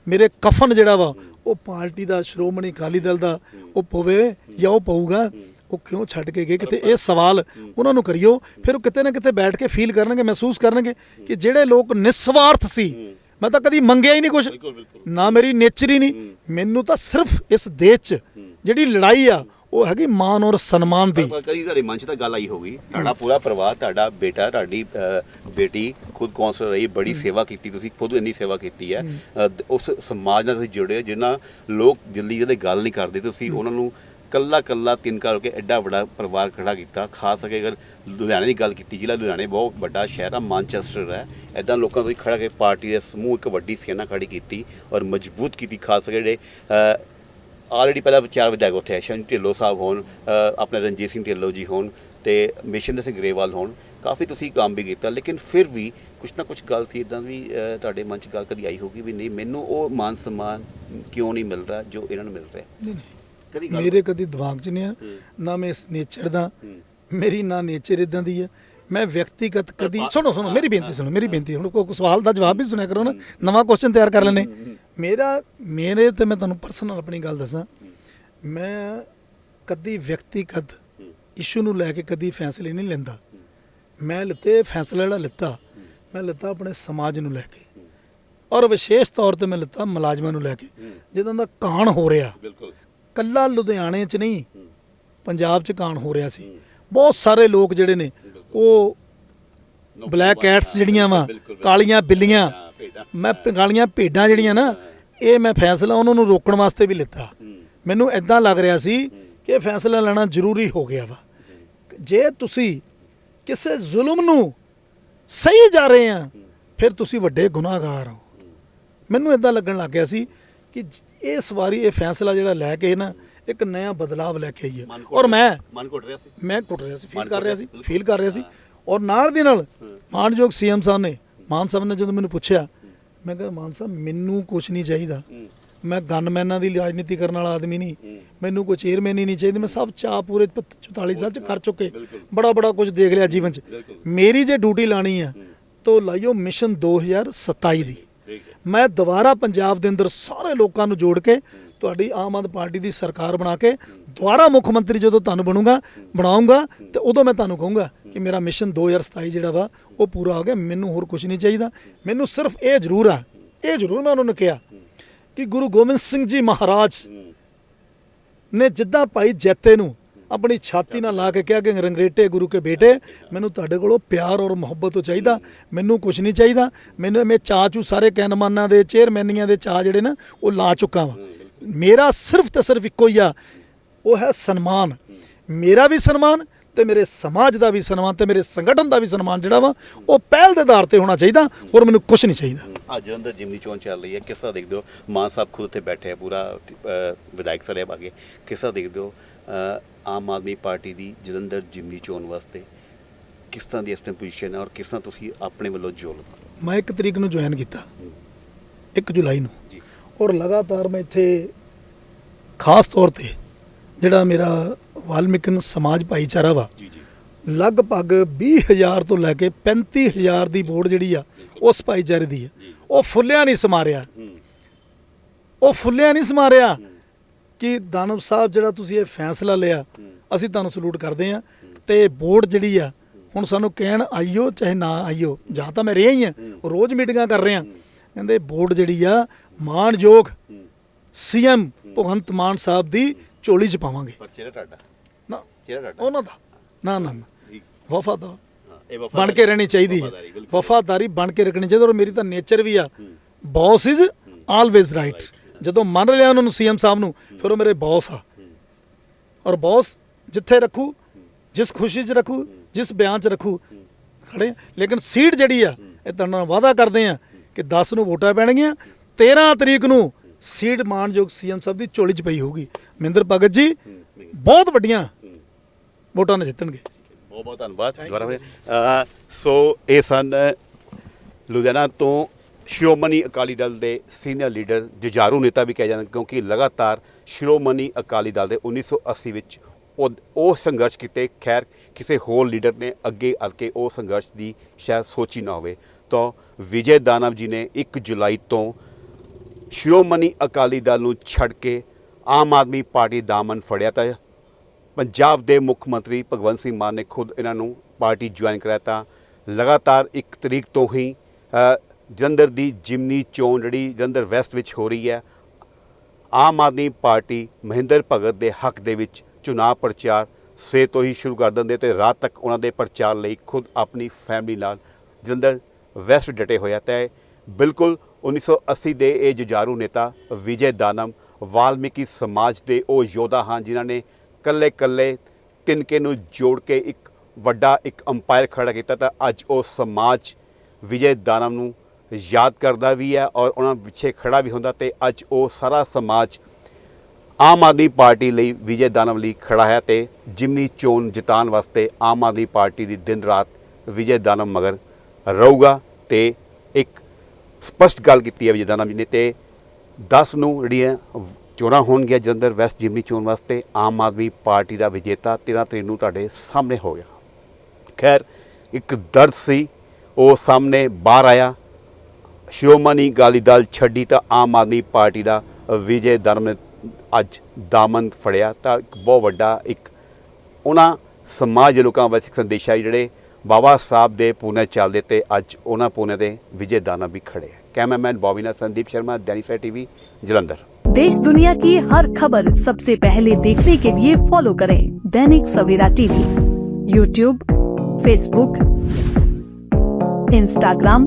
ਮੇਰੇ ਕਫਨ ਜਿਹੜਾ ਵਾ ਉਹ ਪਾਰਟੀ ਦਾ ਸ਼੍ਰੋਮਣੀ ਅਕਾਲੀ ਦਲ ਦਾ ਉਹ ਪਵੇ ਜਾਂ ਉਹ ਪਊਗਾ ਉਹ ਕਿਉਂ ਛੱਡ ਕੇ ਗਏ? ਕਿਤੇ ਇਹ ਸਵਾਲ ਉਹਨਾਂ ਨੂੰ ਕਰਿਓ ਫਿਰ ਉਹ ਕਿਤੇ ਨਾ ਕਿਤੇ ਬੈਠ ਕੇ ਫੀਲ ਕਰਨਗੇ ਮਹਿਸੂਸ ਕਰਨਗੇ ਕਿ ਜਿਹੜੇ ਲੋਕ ਨਿਸਵਾਰਥ ਸੀ ਮੈਂ ਤਾਂ ਕਦੀ ਮੰਗਿਆ ਹੀ ਨਹੀਂ ਕੁਝ ਨਾ ਮੇਰੀ ਨੇਚਰ ਹੀ ਨਹੀਂ। ਮੈਨੂੰ ਤਾਂ ਸਿਰਫ ਇਸ ਦੇਸ਼ 'ਚ ਜਿਹੜੀ ਲੜਾਈ ਆ ਉਹ ਹੈਗੀ ਮਾਨ ਔਰ ਸਨਮਾਨ ਦੀ। ਕਦੀ ਤੁਹਾਡੇ ਮਨ 'ਚ ਤਾਂ ਗੱਲ ਆਈ ਹੋਗੀ ਤੁਹਾਡਾ ਪੂਰਾ ਪਰਿਵਾਰ ਤੁਹਾਡਾ ਬੇਟਾ ਤੁਹਾਡੀ ਬੇਟੀ ਖੁਦ ਕੌਂਸਲਰ ਰਹੀ ਬੜੀ ਸੇਵਾ ਕੀਤੀ ਤੁਸੀਂ ਖੁਦ ਇੰਨੀ ਸੇਵਾ ਕੀਤੀ ਹੈ। ਉਸ ਸਮਾਜ ਨਾਲ ਤੁਸੀਂ ਜੁੜੇ ਹੋ ਜਿਨ੍ਹਾਂ ਲੋਕ ਦਿੱਲੀ ਜਿਹਦੇ ਗੱਲ ਨਹੀਂ ਕਰਦੇ ਤੁਸੀਂ ਉਹਨਾਂ ਨੂੰ ਕੱਲਾ ਕੱਲਾ ਤਿੰਨ ਕਰ ਕੇ ਐਡਾ ਵੱਡਾ ਪਰਿਵਾਰ ਖੜਾ ਕੀਤਾ। ਖਾਸ ਕਰਕੇ ਅਗਰ ਲੁਧਿਆਣੇ ਦੀ ਗੱਲ ਕੀਤੀ ਜ਼ਿਲ੍ਹਾ ਲੁਧਿਆਣੇ ਬਹੁਤ ਵੱਡਾ ਸ਼ਹਿਰ ਆ ਮਾਨਚੈਸਟਰ ਹੈ ਐਦਾਂ ਲੋਕਾਂ ਤੋਂ ਖੜਾ ਕੇ ਪਾਰਟੀ ਦੇ ਸਮੂਹ ਇੱਕ ਵੱਡੀ ਸੈਨਾ ਖੜੀ ਕੀਤੀ ਔਰ ਮਜ਼ਬੂਤ ਕੀਤੀ। ਖਾਸ ਕਰਕੇ ਜਿਹੜੇ ਆਲਰੇਡੀ ਪਹਿਲਾਂ ਚਾਰ ਵਿਧਾਇਕ ਉੱਥੇ ਹੈ ਸ਼ਨ ਢਿੱਲੋਂ ਸਾਹਿਬ ਹੋਣ ਅ, ਆਪਣੇ ਰਣਜੀਤ ਸਿੰਘ ਢਿੱਲੋਂ ਜੀ ਹੋਣ ਤੇ ਮਿਸ਼ਨ ਸਿੰਘ ਗਰੇਵਾਲ ਹੋਣ। ਕਾਫੀ ਤੁਸੀਂ ਕੰਮ ਵੀ ਕੀਤਾ ਲੇਕਿਨ ਫਿਰ ਵੀ ਕੁਛ ਨਾ ਕੁਛ ਗੱਲ ਸੀ ਇਦਾਂ ਵੀ ਤੁਹਾਡੇ ਮਨ 'ਚ ਗੱਲ ਕਦੀ ਆਈ ਹੋਗੀ ਵੀ ਨਹੀਂ ਮੈਨੂੰ ਉਹ ਮਾਨ ਸਨਮਾਨ ਕਿਉਂ ਨਹੀਂ ਮਿਲ ਰਿਹਾ ਜੋ ਇਹਨਾਂ ਨੂੰ ਮਿਲ ਰਿਹਾ? ਕਦੀ ਗੱਲ ਮੇਰੇ ਕਦੀ ਦਿਮਾਗ 'ਚ ਨਹੀਂ ਆ। ਨਾ ਮੈਂ ਇਸ ਨੇਚਰ ਦਾ। ਮੇਰੀ ਨਾ ਨੇਚਰ ਇਦਾਂ ਦੀ ਹੈ ਮੈਂ ਵਿਅਕਤੀਗਤ ਕਦੀ ਸੁਣੋ ਸੁਣੋ ਮੇਰੀ ਬੇਨਤੀ ਸੁਣੋ ਮੇਰੀ ਬੇਨਤੀ ਹੁਣ ਕੋਈ ਸਵਾਲ ਦਾ ਜਵਾਬ ਵੀ ਸੁਣਿਆ ਕਰੋ ਨਾ। ਨਵਾਂ ਕੁਐਸਚਨ ਤਿਆਰ ਕਰ ਲੈਣੇ ਮੇਰਾ ਮੇਰੇ ਤੇ ਮੈਂ ਤੁਹਾਨੂੰ ਪਰਸਨਲ ਆਪਣੀ ਗੱਲ ਦੱਸਾਂ। ਮੈਂ ਕਦੀ ਵਿਅਕਤੀਗਤ ਇਸ਼ੂ ਨੂੰ ਲੈ ਕੇ ਕਦੀ ਫੈਸਲੇ ਨਹੀਂ ਲੈਂਦਾ। ਮੈਂ ਲਿੱਤੇ ਫੈਸਲਾ ਜਿਹੜਾ ਲਿੱਤਾ ਮੈਂ ਲਿੱਤਾ ਆਪਣੇ ਸਮਾਜ ਨੂੰ ਲੈ ਕੇ। ਔਰ ਵਿਸ਼ੇਸ਼ ਤੌਰ ਤੇ ਮੈਂ ਲਿੱਤਾ ਮੁਲਾਜ਼ਮਾਂ ਨੂੰ ਲੈ ਕੇ। ਜਿੱਦਾਂ ਦਾ ਕਾਣ ਹੋ ਰਿਹਾ। ਬਿਲਕੁਲ। ਕੱਲਾ ਲੁਧਿਆਣੇ 'ਚ ਨਹੀਂ, ਪੰਜਾਬ 'ਚ ਕਾਣ ਹੋ ਰਿਹਾ ਸੀ। ਬਹੁਤ ਸਾਰੇ ਲੋਕ ਜਿਹੜੇ ਨੇ, ਉਹ ਬਲੈਕ ਕੈਟਸ ਜਿਹੜੀਆਂ ਵਾ, ਕਾਲੀਆਂ ਬਿੱਲੀਆਂ, ਮੈਂ ਕਾਲੀਆਂ ਭੇਡਾਂ ਜਿਹੜੀਆਂ ਨਾ, ਇਹ ਮੈਂ ਫੈਸਲਾ ਉਹਨਾਂ ਨੂੰ ਰੋਕਣ ਵਾਸਤੇ ਵੀ ਲਿੱਤਾ। ਮੈਨੂੰ ਐਦਾਂ ਲੱਗ ਰਿਹਾ ਸੀ ਕਿ ਫੈਸਲਾ ਲੈਣਾ ਜ਼ਰੂਰੀ ਹੋ ਗਿਆ ਵਾ। ਜੇ ਤੁਸੀਂ ਕਿਸੇ ਜ਼ੁਲਮ ਨੂੰ ਸਹੀ ਜਾ ਰਹੇ ਆ, ਫਿਰ ਤੁਸੀਂ ਵੱਡੇ ਗੁਨਾਹਗਾਰ ਹੋ। ਮੈਨੂੰ ਇਦਾਂ ਲੱਗਣ ਲੱਗ ਗਿਆ ਸੀ ਕਿ ਇਸ ਵਾਰੀ ਇਹ ਫੈਸਲਾ ਜਿਹੜਾ ਲੈ ਕੇ ਨਾ ਇੱਕ ਨਵਾਂ ਬਦਲਾਵ ਲੈ ਕੇ ਆਈ ਹੈ ਔਰ ਮੈਂ ਮਨ ਘੁੱਟ ਰਿਹਾ ਸੀ? ਮੈਂ ਕੁੱਟ ਰਿਹਾ ਸੀ ਫੀਲ ਕਰ ਰਿਹਾ ਸੀ ਫੀਲ ਕਰ ਰਿਹਾ ਸੀ। ਔਰ ਨਾਲ ਦੀ ਨਾਲ ਮਾਨਯੋਗ ਸੀਐਮ ਸਾਹਿਬ ਨੇ ਮਾਨ ਸਾਹਿਬ ਨੇ ਜਦੋਂ ਮੈਨੂੰ ਪੁੱਛਿਆ ਮੈਂ ਕਿਹਾ ਮਾਨ ਸਾਹਿਬ ਮੈਨੂੰ ਕੁਝ ਨਹੀਂ ਚਾਹੀਦਾ। ਮੈਂ ਗਨਮੈਨਾਂ ਦੀ ਰਾਜਨੀਤੀ ਕਰਨ ਵਾਲਾ ਆਦਮੀ ਨਹੀਂ। ਮੈਨੂੰ ਕੋਈ ਚੇਅਰਮੈਨ ਹੀ ਨਹੀਂ ਚਾਹੀਦੀ। ਮੈਂ ਸਭ ਚਾਹ ਪੂਰੇ 44 ਸਾਲ ਚ ਕਰ ਚੁੱਕੇ। ਬੜਾ ਬੜਾ ਕੁਝ ਦੇਖ ਲਿਆ ਜੀਵਨ ਚ। ਮੇਰੀ ਜੇ ਡਿਊਟੀ ਲਾਣੀ ਆ ਤਾਂ ਲਾਈਓ ਮਿਸ਼ਨ 2027 ਦੀ। ਮੈਂ ਦੁਬਾਰਾ ਪੰਜਾਬ ਦੇ ਅੰਦਰ ਸਾਰੇ ਲੋਕਾਂ ਨੂੰ ਜੋੜ ਕੇ ਤੁਹਾਡੀ ਆਮ ਆਦਮੀ ਪਾਰਟੀ ਦੀ ਸਰਕਾਰ ਬਣਾ ਕੇ ਦੁਬਾਰਾ ਮੁੱਖ ਮੰਤਰੀ ਜਦੋਂ ਤੁਹਾਨੂੰ ਬਣੂਗਾ, ਬਣਾਉਂਗਾ, ਤੇ ਉਦੋਂ ਮੈਂ ਤੁਹਾਨੂੰ ਕਹੂੰਗਾ ਕਿ ਮੇਰਾ ਮਿਸ਼ਨ 2027 ਜਿਹੜਾ ਵਾ, ਉਹ ਪੂਰਾ ਹੋ ਗਿਆ, ਮੈਨੂੰ ਹੋਰ ਕੁਝ ਨਹੀਂ ਚਾਹੀਦਾ। ਮੈਨੂੰ ਸਿਰਫ ਇਹ ਜ਼ਰੂਰ ਆ, ਇਹ ਜ਼ਰੂਰ ਮੈਂ ਉਹਨਾਂ ਨੂੰ ਕਿਹਾ ਕਿ ਗੁਰੂ ਗੋਬਿੰਦ ਸਿੰਘ ਜੀ ਮਹਾਰਾਜ ਨੇ ਜਿੱਦਾਂ ਭਾਈ ਜੈਤੇ ਨੂੰ ਆਪਣੀ ਛਾਤੀ ਨਾਲ ਲਾ ਕੇ ਕਿਹਾ ਕਿ ਰੰਗਰੇਟੇ ਗੁਰੂ ਕੇ ਬੇਟੇ, ਮੈਨੂੰ ਤੁਹਾਡੇ ਕੋਲੋਂ ਪਿਆਰ ਔਰ ਮੁਹੱਬਤ ਤੋਂ ਚਾਹੀਦਾ, ਮੈਨੂੰ ਕੁਝ ਨਹੀਂ ਚਾਹੀਦਾ, ਮੈਨੂੰ ਮੈਂ ਚਾਚੂ ਸਾਰੇ ਕੈਨਮਾਨਾਂ ਦੇ, ਚੇਅਰਮੈਨੀਆਂ ਦੇ ਚਾਹ ਜਿਹੜੇ ਨਾ, ਉਹ ਲਾ ਚੁੱਕਾ ਵਾਂ। ਮੇਰਾ ਸਿਰਫ ਤੇ ਸਿਰਫ ਇੱਕੋ ਹੀ ਆ, ਉਹ ਹੈ ਸਨਮਾਨ। ਮੇਰਾ ਵੀ ਸਨਮਾਨ ਤੇ ਮੇਰੇ ਸਮਾਜ ਦਾ ਵੀ ਸਨਮਾਨ ਤੇ ਮੇਰੇ ਸੰਗਠਨ ਦਾ ਵੀ ਸਨਮਾਨ ਜਿਹੜਾ ਵਾ, ਉਹ ਪਹਿਲ ਦੇ ਆਧਾਰ ਤੇ ਹੋਣਾ ਚਾਹੀਦਾ ਹੋਰ ਮੈਨੂੰ ਕੁਝ ਨਹੀਂ ਚਾਹੀਦਾ। ਅੱਜ ਜਲੰਧਰ ਜਿਮਨੀ ਚੋਣ ਚੱਲ ਰਹੀ ਹੈ, ਕਿਸ ਤਰ੍ਹਾਂ ਦੇਖਦੇ ਹੋ? ਮਾਨ ਸਾਹਿਬ ਖੁਦ ਉੱਥੇ ਬੈਠੇ ਆ ਪੂਰਾ ਵਿਧਾਇਕ ਸਾਹਿਬ ਆਗੇ ਕਿਸ ਤਰ੍ਹਾਂ ਦੇਖਦੇ ਹੋ? ਆਮ ਆਦਮੀ ਪਾਰਟੀ ਦੀ ਜਲੰਧਰ ਜਿਮਨੀ ਚੋਣ ਵਾਸਤੇ ਕਿਸ ਤਰ੍ਹਾਂ ਦੀ ਇਸ ਟਾਈਮ ਪੋਜੀਸ਼ਨ ਹੈ ਔਰ ਕਿਸ ਤਰ੍ਹਾਂ ਤੁਸੀਂ ਆਪਣੇ ਵੱਲੋਂ ਜੋਲ ਮੈਂ ਇੱਕ ਤਰੀਕ ਨੂੰ ਜੁਆਇਨ ਕੀਤਾ। 1 ਜੁਲਾਈ ਨੂੰ। ਜੀ। ਔਰ ਲਗਾਤਾਰ ਮੈਂ ਇੱਥੇ ਖਾਸ ਤੌਰ ਤੇ ਜਿਹੜਾ ਮੇਰਾ ਵਾਲਮੀਕਨ ਸਮਾਜ ਭਾਈਚਾਰਾ ਵਾ ਜੀ ਜੀ। ਲਗਭਗ 20000 ਤੋਂ ਲੈ ਕੇ 35000 ਦੀ ਵੋਟ ਜਿਹੜੀ ਆ ਉਸ ਭਾਈਚਾਰੇ ਦੀ ਆ। ਉਹ ਫੁੱਲਿਆ ਨਹੀਂ ਸਮਾਰਿਆ ਉਹ ਫੁੱਲਿਆ ਨਹੀਂ ਸਮਾਰਿਆ ਕਿ ਦਾਨਵ ਸਾਹਿਬ ਜਿਹੜਾ ਤੁਸੀਂ ਇਹ ਫੈਸਲਾ ਲਿਆ ਅਸੀਂ ਤੁਹਾਨੂੰ ਸਲੂਟ ਕਰਦੇ ਆ ਤੇ ਵੋਟ ਜਿਹੜੀ ਆ ਹੁਣ ਸਾਨੂੰ ਕਹਿਣ ਆਈਓ ਚਾਹੇ ਨਾ ਆਈਓ ਜਾਂ ਤਾਂ ਮੈਂ ਰਿਹਾ ਹੀ ਆ ਰੋਜ਼ ਮੀਟਿੰਗਾਂ ਕਰ ਰਹੇ। ਆ ਕਹਿੰਦੇ ਵੋਟ ਜਿਹੜੀ ਆ ਮਾਣਯੋਗ ਸੀਐਮ ਭਗਵੰਤ ਮਾਨ ਸਾਹਿਬ ਦੀ ਝੋਲੀ 'ਚ ਪਾਵਾਂਗੇ। ਪਰ ਚਿਹਰਾ ਤੁਹਾਡਾ। ਨਾ ਚਿਹਰਾ ਉਹਨਾਂ ਦਾ। ਨਾ ਨਾ ਨਾ। ਵਫਾਦਾਰ। ਬਣ ਕੇ ਰਹਿਣੀ ਚਾਹੀਦੀ ਹੈ। ਵਫਾਦਾਰੀ ਬਣ ਕੇ ਰੱਖਣੀ ਚਾਹੀਦੀ ਔਰ ਮੇਰੀ ਤਾਂ ਨੇਚਰ ਵੀ ਆ। ਬੌਸ ਇਜ਼ ਆਲਵੇਜ਼ ਰਾਈਟ ਜਦੋਂ ਮੰਨ ਲਿਆ ਉਹਨਾਂ ਨੂੰ ਸੀਐਮ ਸਾਹਿਬ ਨੂੰ ਫਿਰ ਉਹ ਮੇਰੇ ਬੌਸ ਆ। ਔਰ ਬੌਸ ਜਿੱਥੇ ਰੱਖੂ ਜਿਸ ਖੁਸ਼ੀ 'ਚ ਰੱਖੂ ਜਿਸ ਬਿਆਨ 'ਚ ਰੱਖੂ ਖੜੇ। ਲੇਕਿਨ ਸੀਟ ਜਿਹੜੀ ਆ ਇਹ ਤੁਹਾਡੇ ਨਾਲ ਵਾਅਦਾ ਕਰਦੇ ਆ ਕਿ 10 ਨੂੰ ਵੋਟਾਂ ਪੈਣਗੀਆਂ 13 ਤਰੀਕ ਨੂੰ ਸੀਟ ਮਾਨਯੋਗ ਸੀਐਮ ਸਾਹਿਬ ਦੀ ਝੋਲੀ 'ਚ ਪਈ ਹੋਊਗੀ। ਮਹਿੰਦਰ ਭਗਤ ਜੀ ਬਹੁਤ ਵੱਡੀਆਂ ਵੋਟਾਂ ਨਾਲ ਜਿੱਤਣਗੇ। ਬਹੁਤ ਬਹੁਤ ਧੰਨਵਾਦ ਦੁਬਾਰਾ ਸੋ ਇਹ ਸਨ ਲੁਧਿਆਣਾ ਤੋਂ ਸ਼੍ਰੋਮਣੀ ਅਕਾਲੀ ਦਲ ਦੇ ਸੀਨੀਅਰ ਲੀਡਰ ਜੁਝਾਰੂ ਨੇਤਾ ਵੀ ਕਿਹਾ ਜਾਂਦਾ ਕਿਉਂਕਿ ਲਗਾਤਾਰ ਸ਼੍ਰੋਮਣੀ ਅਕਾਲੀ ਦਲ ਦੇ 1980 ਵਿੱਚ ਉਹ ਉਹ ਸੰਘਰਸ਼ ਕੀਤੇ। ਖੈਰ, ਕਿਸੇ ਹੋਰ ਲੀਡਰ ਨੇ ਅੱਗੇ ਆ ਕੇ ਉਹ ਸੰਘਰਸ਼ ਦੀ ਸ਼ਾਇਦ ਸੋਚੀ ਨਾ ਹੋਵੇ। ਤਾਂ ਵਿਜੇ ਦਾਨਵ ਜੀ ਨੇ 1 ਜੁਲਾਈ ਤੋਂ ਸ਼੍ਰੋਮਣੀ ਅਕਾਲੀ ਦਲ ਨੂੰ ਛੱਡ ਕੇ ਆਮ ਆਦਮੀ ਪਾਰਟੀ ਦਾਮਨ ਫੜਿਆ ਤਾਂ ਪੰਜਾਬ ਦੇ ਮੁੱਖ ਮੰਤਰੀ ਭਗਵੰਤ ਸਿੰਘ ਮਾਨ ਨੇ ਖੁਦ ਇਹਨਾਂ ਨੂੰ ਪਾਰਟੀ ਜੁਆਇਨ ਕਰਾਇਆ ਤਾਂ ਲਗਾਤਾਰ ਇੱਕ ਤਰੀਕ ਤੋਂ ਹੀ ਜਲੰਧਰ ਦੀ ਜਿਮਨੀ ਚੋਣ ਜਿਹੜੀ ਜਲੰਧਰ ਵੈਸਟ ਵਿੱਚ ਹੋ ਰਹੀ ਹੈ, ਆਮ ਆਦਮੀ ਪਾਰਟੀ ਮਹਿੰਦਰ ਭਗਤ ਦੇ ਹੱਕ ਦੇ ਵਿੱਚ ਚੁਣਾਵ ਪ੍ਰਚਾਰ ਸਵੇਰ ਤੋਂ ਹੀ ਸ਼ੁਰੂ ਕਰ ਦਿੰਦੇ ਤੇ ਰਾਤ ਤੱਕ ਉਹਨਾਂ ਦੇ ਪ੍ਰਚਾਰ ਲਈ ਖੁਦ ਆਪਣੀ ਫੈਮਿਲੀ ਨਾਲ ਜਲੰਧਰ ਵੈਸਟ ਡਟੇ ਹੋਇਆ ਤੇ ਬਿਲਕੁਲ 1980 ਦੇ ਇਹ ਜੁਝਾਰੂ ਨੇਤਾ ਵਿਜੇ ਦਾਨਮ ਵਾਲਮੀਕੀ ਸਮਾਜ ਦੇ ਉਹ ਯੋਧਾ ਹਨ, ਜਿਨ੍ਹਾਂ ਨੇ ਕੱਲੇ ਕੱਲੇ ਤਿਨਕੇ ਨੂੰ ਜੋੜ ਕੇ ਇੱਕ ਵੱਡਾ ਇੱਕ ਅੰਪਾਇਰ ਖੜਾ ਕੀਤਾ। ਤਾਂ ਅੱਜ ਉਹ ਸਮਾਜ ਵਿਜੇ ਦਾਨਮ ਨੂੰ ਯਾਦ ਕਰਦਾ ਵੀ ਹੈ ਔਰ ਉਹਨਾਂ ਪਿੱਛੇ ਖੜਾ ਵੀ ਹੁੰਦਾ ਤੇ ਅੱਜ ਉਹ ਸਾਰਾ ਸਮਾਜ ਆਮ ਆਦਮੀ ਪਾਰਟੀ ਲਈ ਵਿਜੇ ਦਾਨਵ ਲਈ ਖੜਾ ਹੈ ਤੇ ਜਿਮਨੀ ਚੋਣ ਜਿਤਾਉਣ ਵਾਸਤੇ ਆਮ ਆਦਮੀ ਪਾਰਟੀ ਦੀ ਦਿਨ ਰਾਤ ਵਿਜੇ ਦਾਨਵ ਮਗਰ ਰਹੂਗਾ ਤੇ ਇੱਕ ਸਪਸ਼ਟ ਗੱਲ ਕੀਤੀ ਹੈ ਵਿਜੇ ਦਾਨਵ ਜੀ ਨੇ ਤੇ 10 ਨੂੰ ਜਿਹੜੀਆਂ ਚੋਣਾਂ ਹੋਣਗੀਆਂ ਜਲੰਧਰ ਵੈਸਟ ਜਿਮਨੀ ਚੋਣ ਵਾਸਤੇ ਆਮ ਆਦਮੀ ਪਾਰਟੀ ਦਾ ਵਿਜੇਤਾ 13 ਤਰੀਕ ਨੂੰ ਤੁਹਾਡੇ ਸਾਹਮਣੇ ਹੋ ਗਿਆ। ਖੈਰ, ਇੱਕ ਦਰਦ ਸੀ, ਉਹ ਸਾਹਮਣੇ ਬਾਹਰ ਆਇਆ ਸ਼੍ਰੋਮਣੀ ਅਕਾਲੀ ਦਲ ਛੱਡੀ ਤਾਂ ਆਮ ਆਦਮੀ ਪਾਰਟੀ ਦਾ ਵਿਜੇ ਧਰਮ ਅੱਜ ਦਾਮਨ ਫੜਿਆ ਤਾਂ ਇੱਕ ਬਹੁਤ ਵੱਡਾ ਇੱਕ ਉਹਨਾਂ ਸਮਾਜ ਲੋਕਾਂ ਵਿੱਚ ਸੰਦੇਸ਼ ਹੈ ਜਿਹੜੇ ਬਾਬਾ ਸਾਹਿਬ ਦੇ ਪੂਨੇ ਚੱਲਦੇ ਤੇ ਅੱਜ ਉਹਨਾਂ ਪੂਨੇ ਦੇ ਵਿਜੇ ਦਾਨਾ ਵੀ ਖੜੇ ਹੈ ਕੈਮਰਾਮੈਨ ਬੋਬੀਨਾ ਸੰਦੀਪ ਸ਼ਰਮਾ ਦੈਨਿਫਾ ਟੀवी ਜਲੰਧਰ। देश दुनिया ਹਰ ਖ਼ਬਰ खबर सबसे पहले देखने के लिए फॉलो करें Dainik Savera TV YouTube Facebook Instagram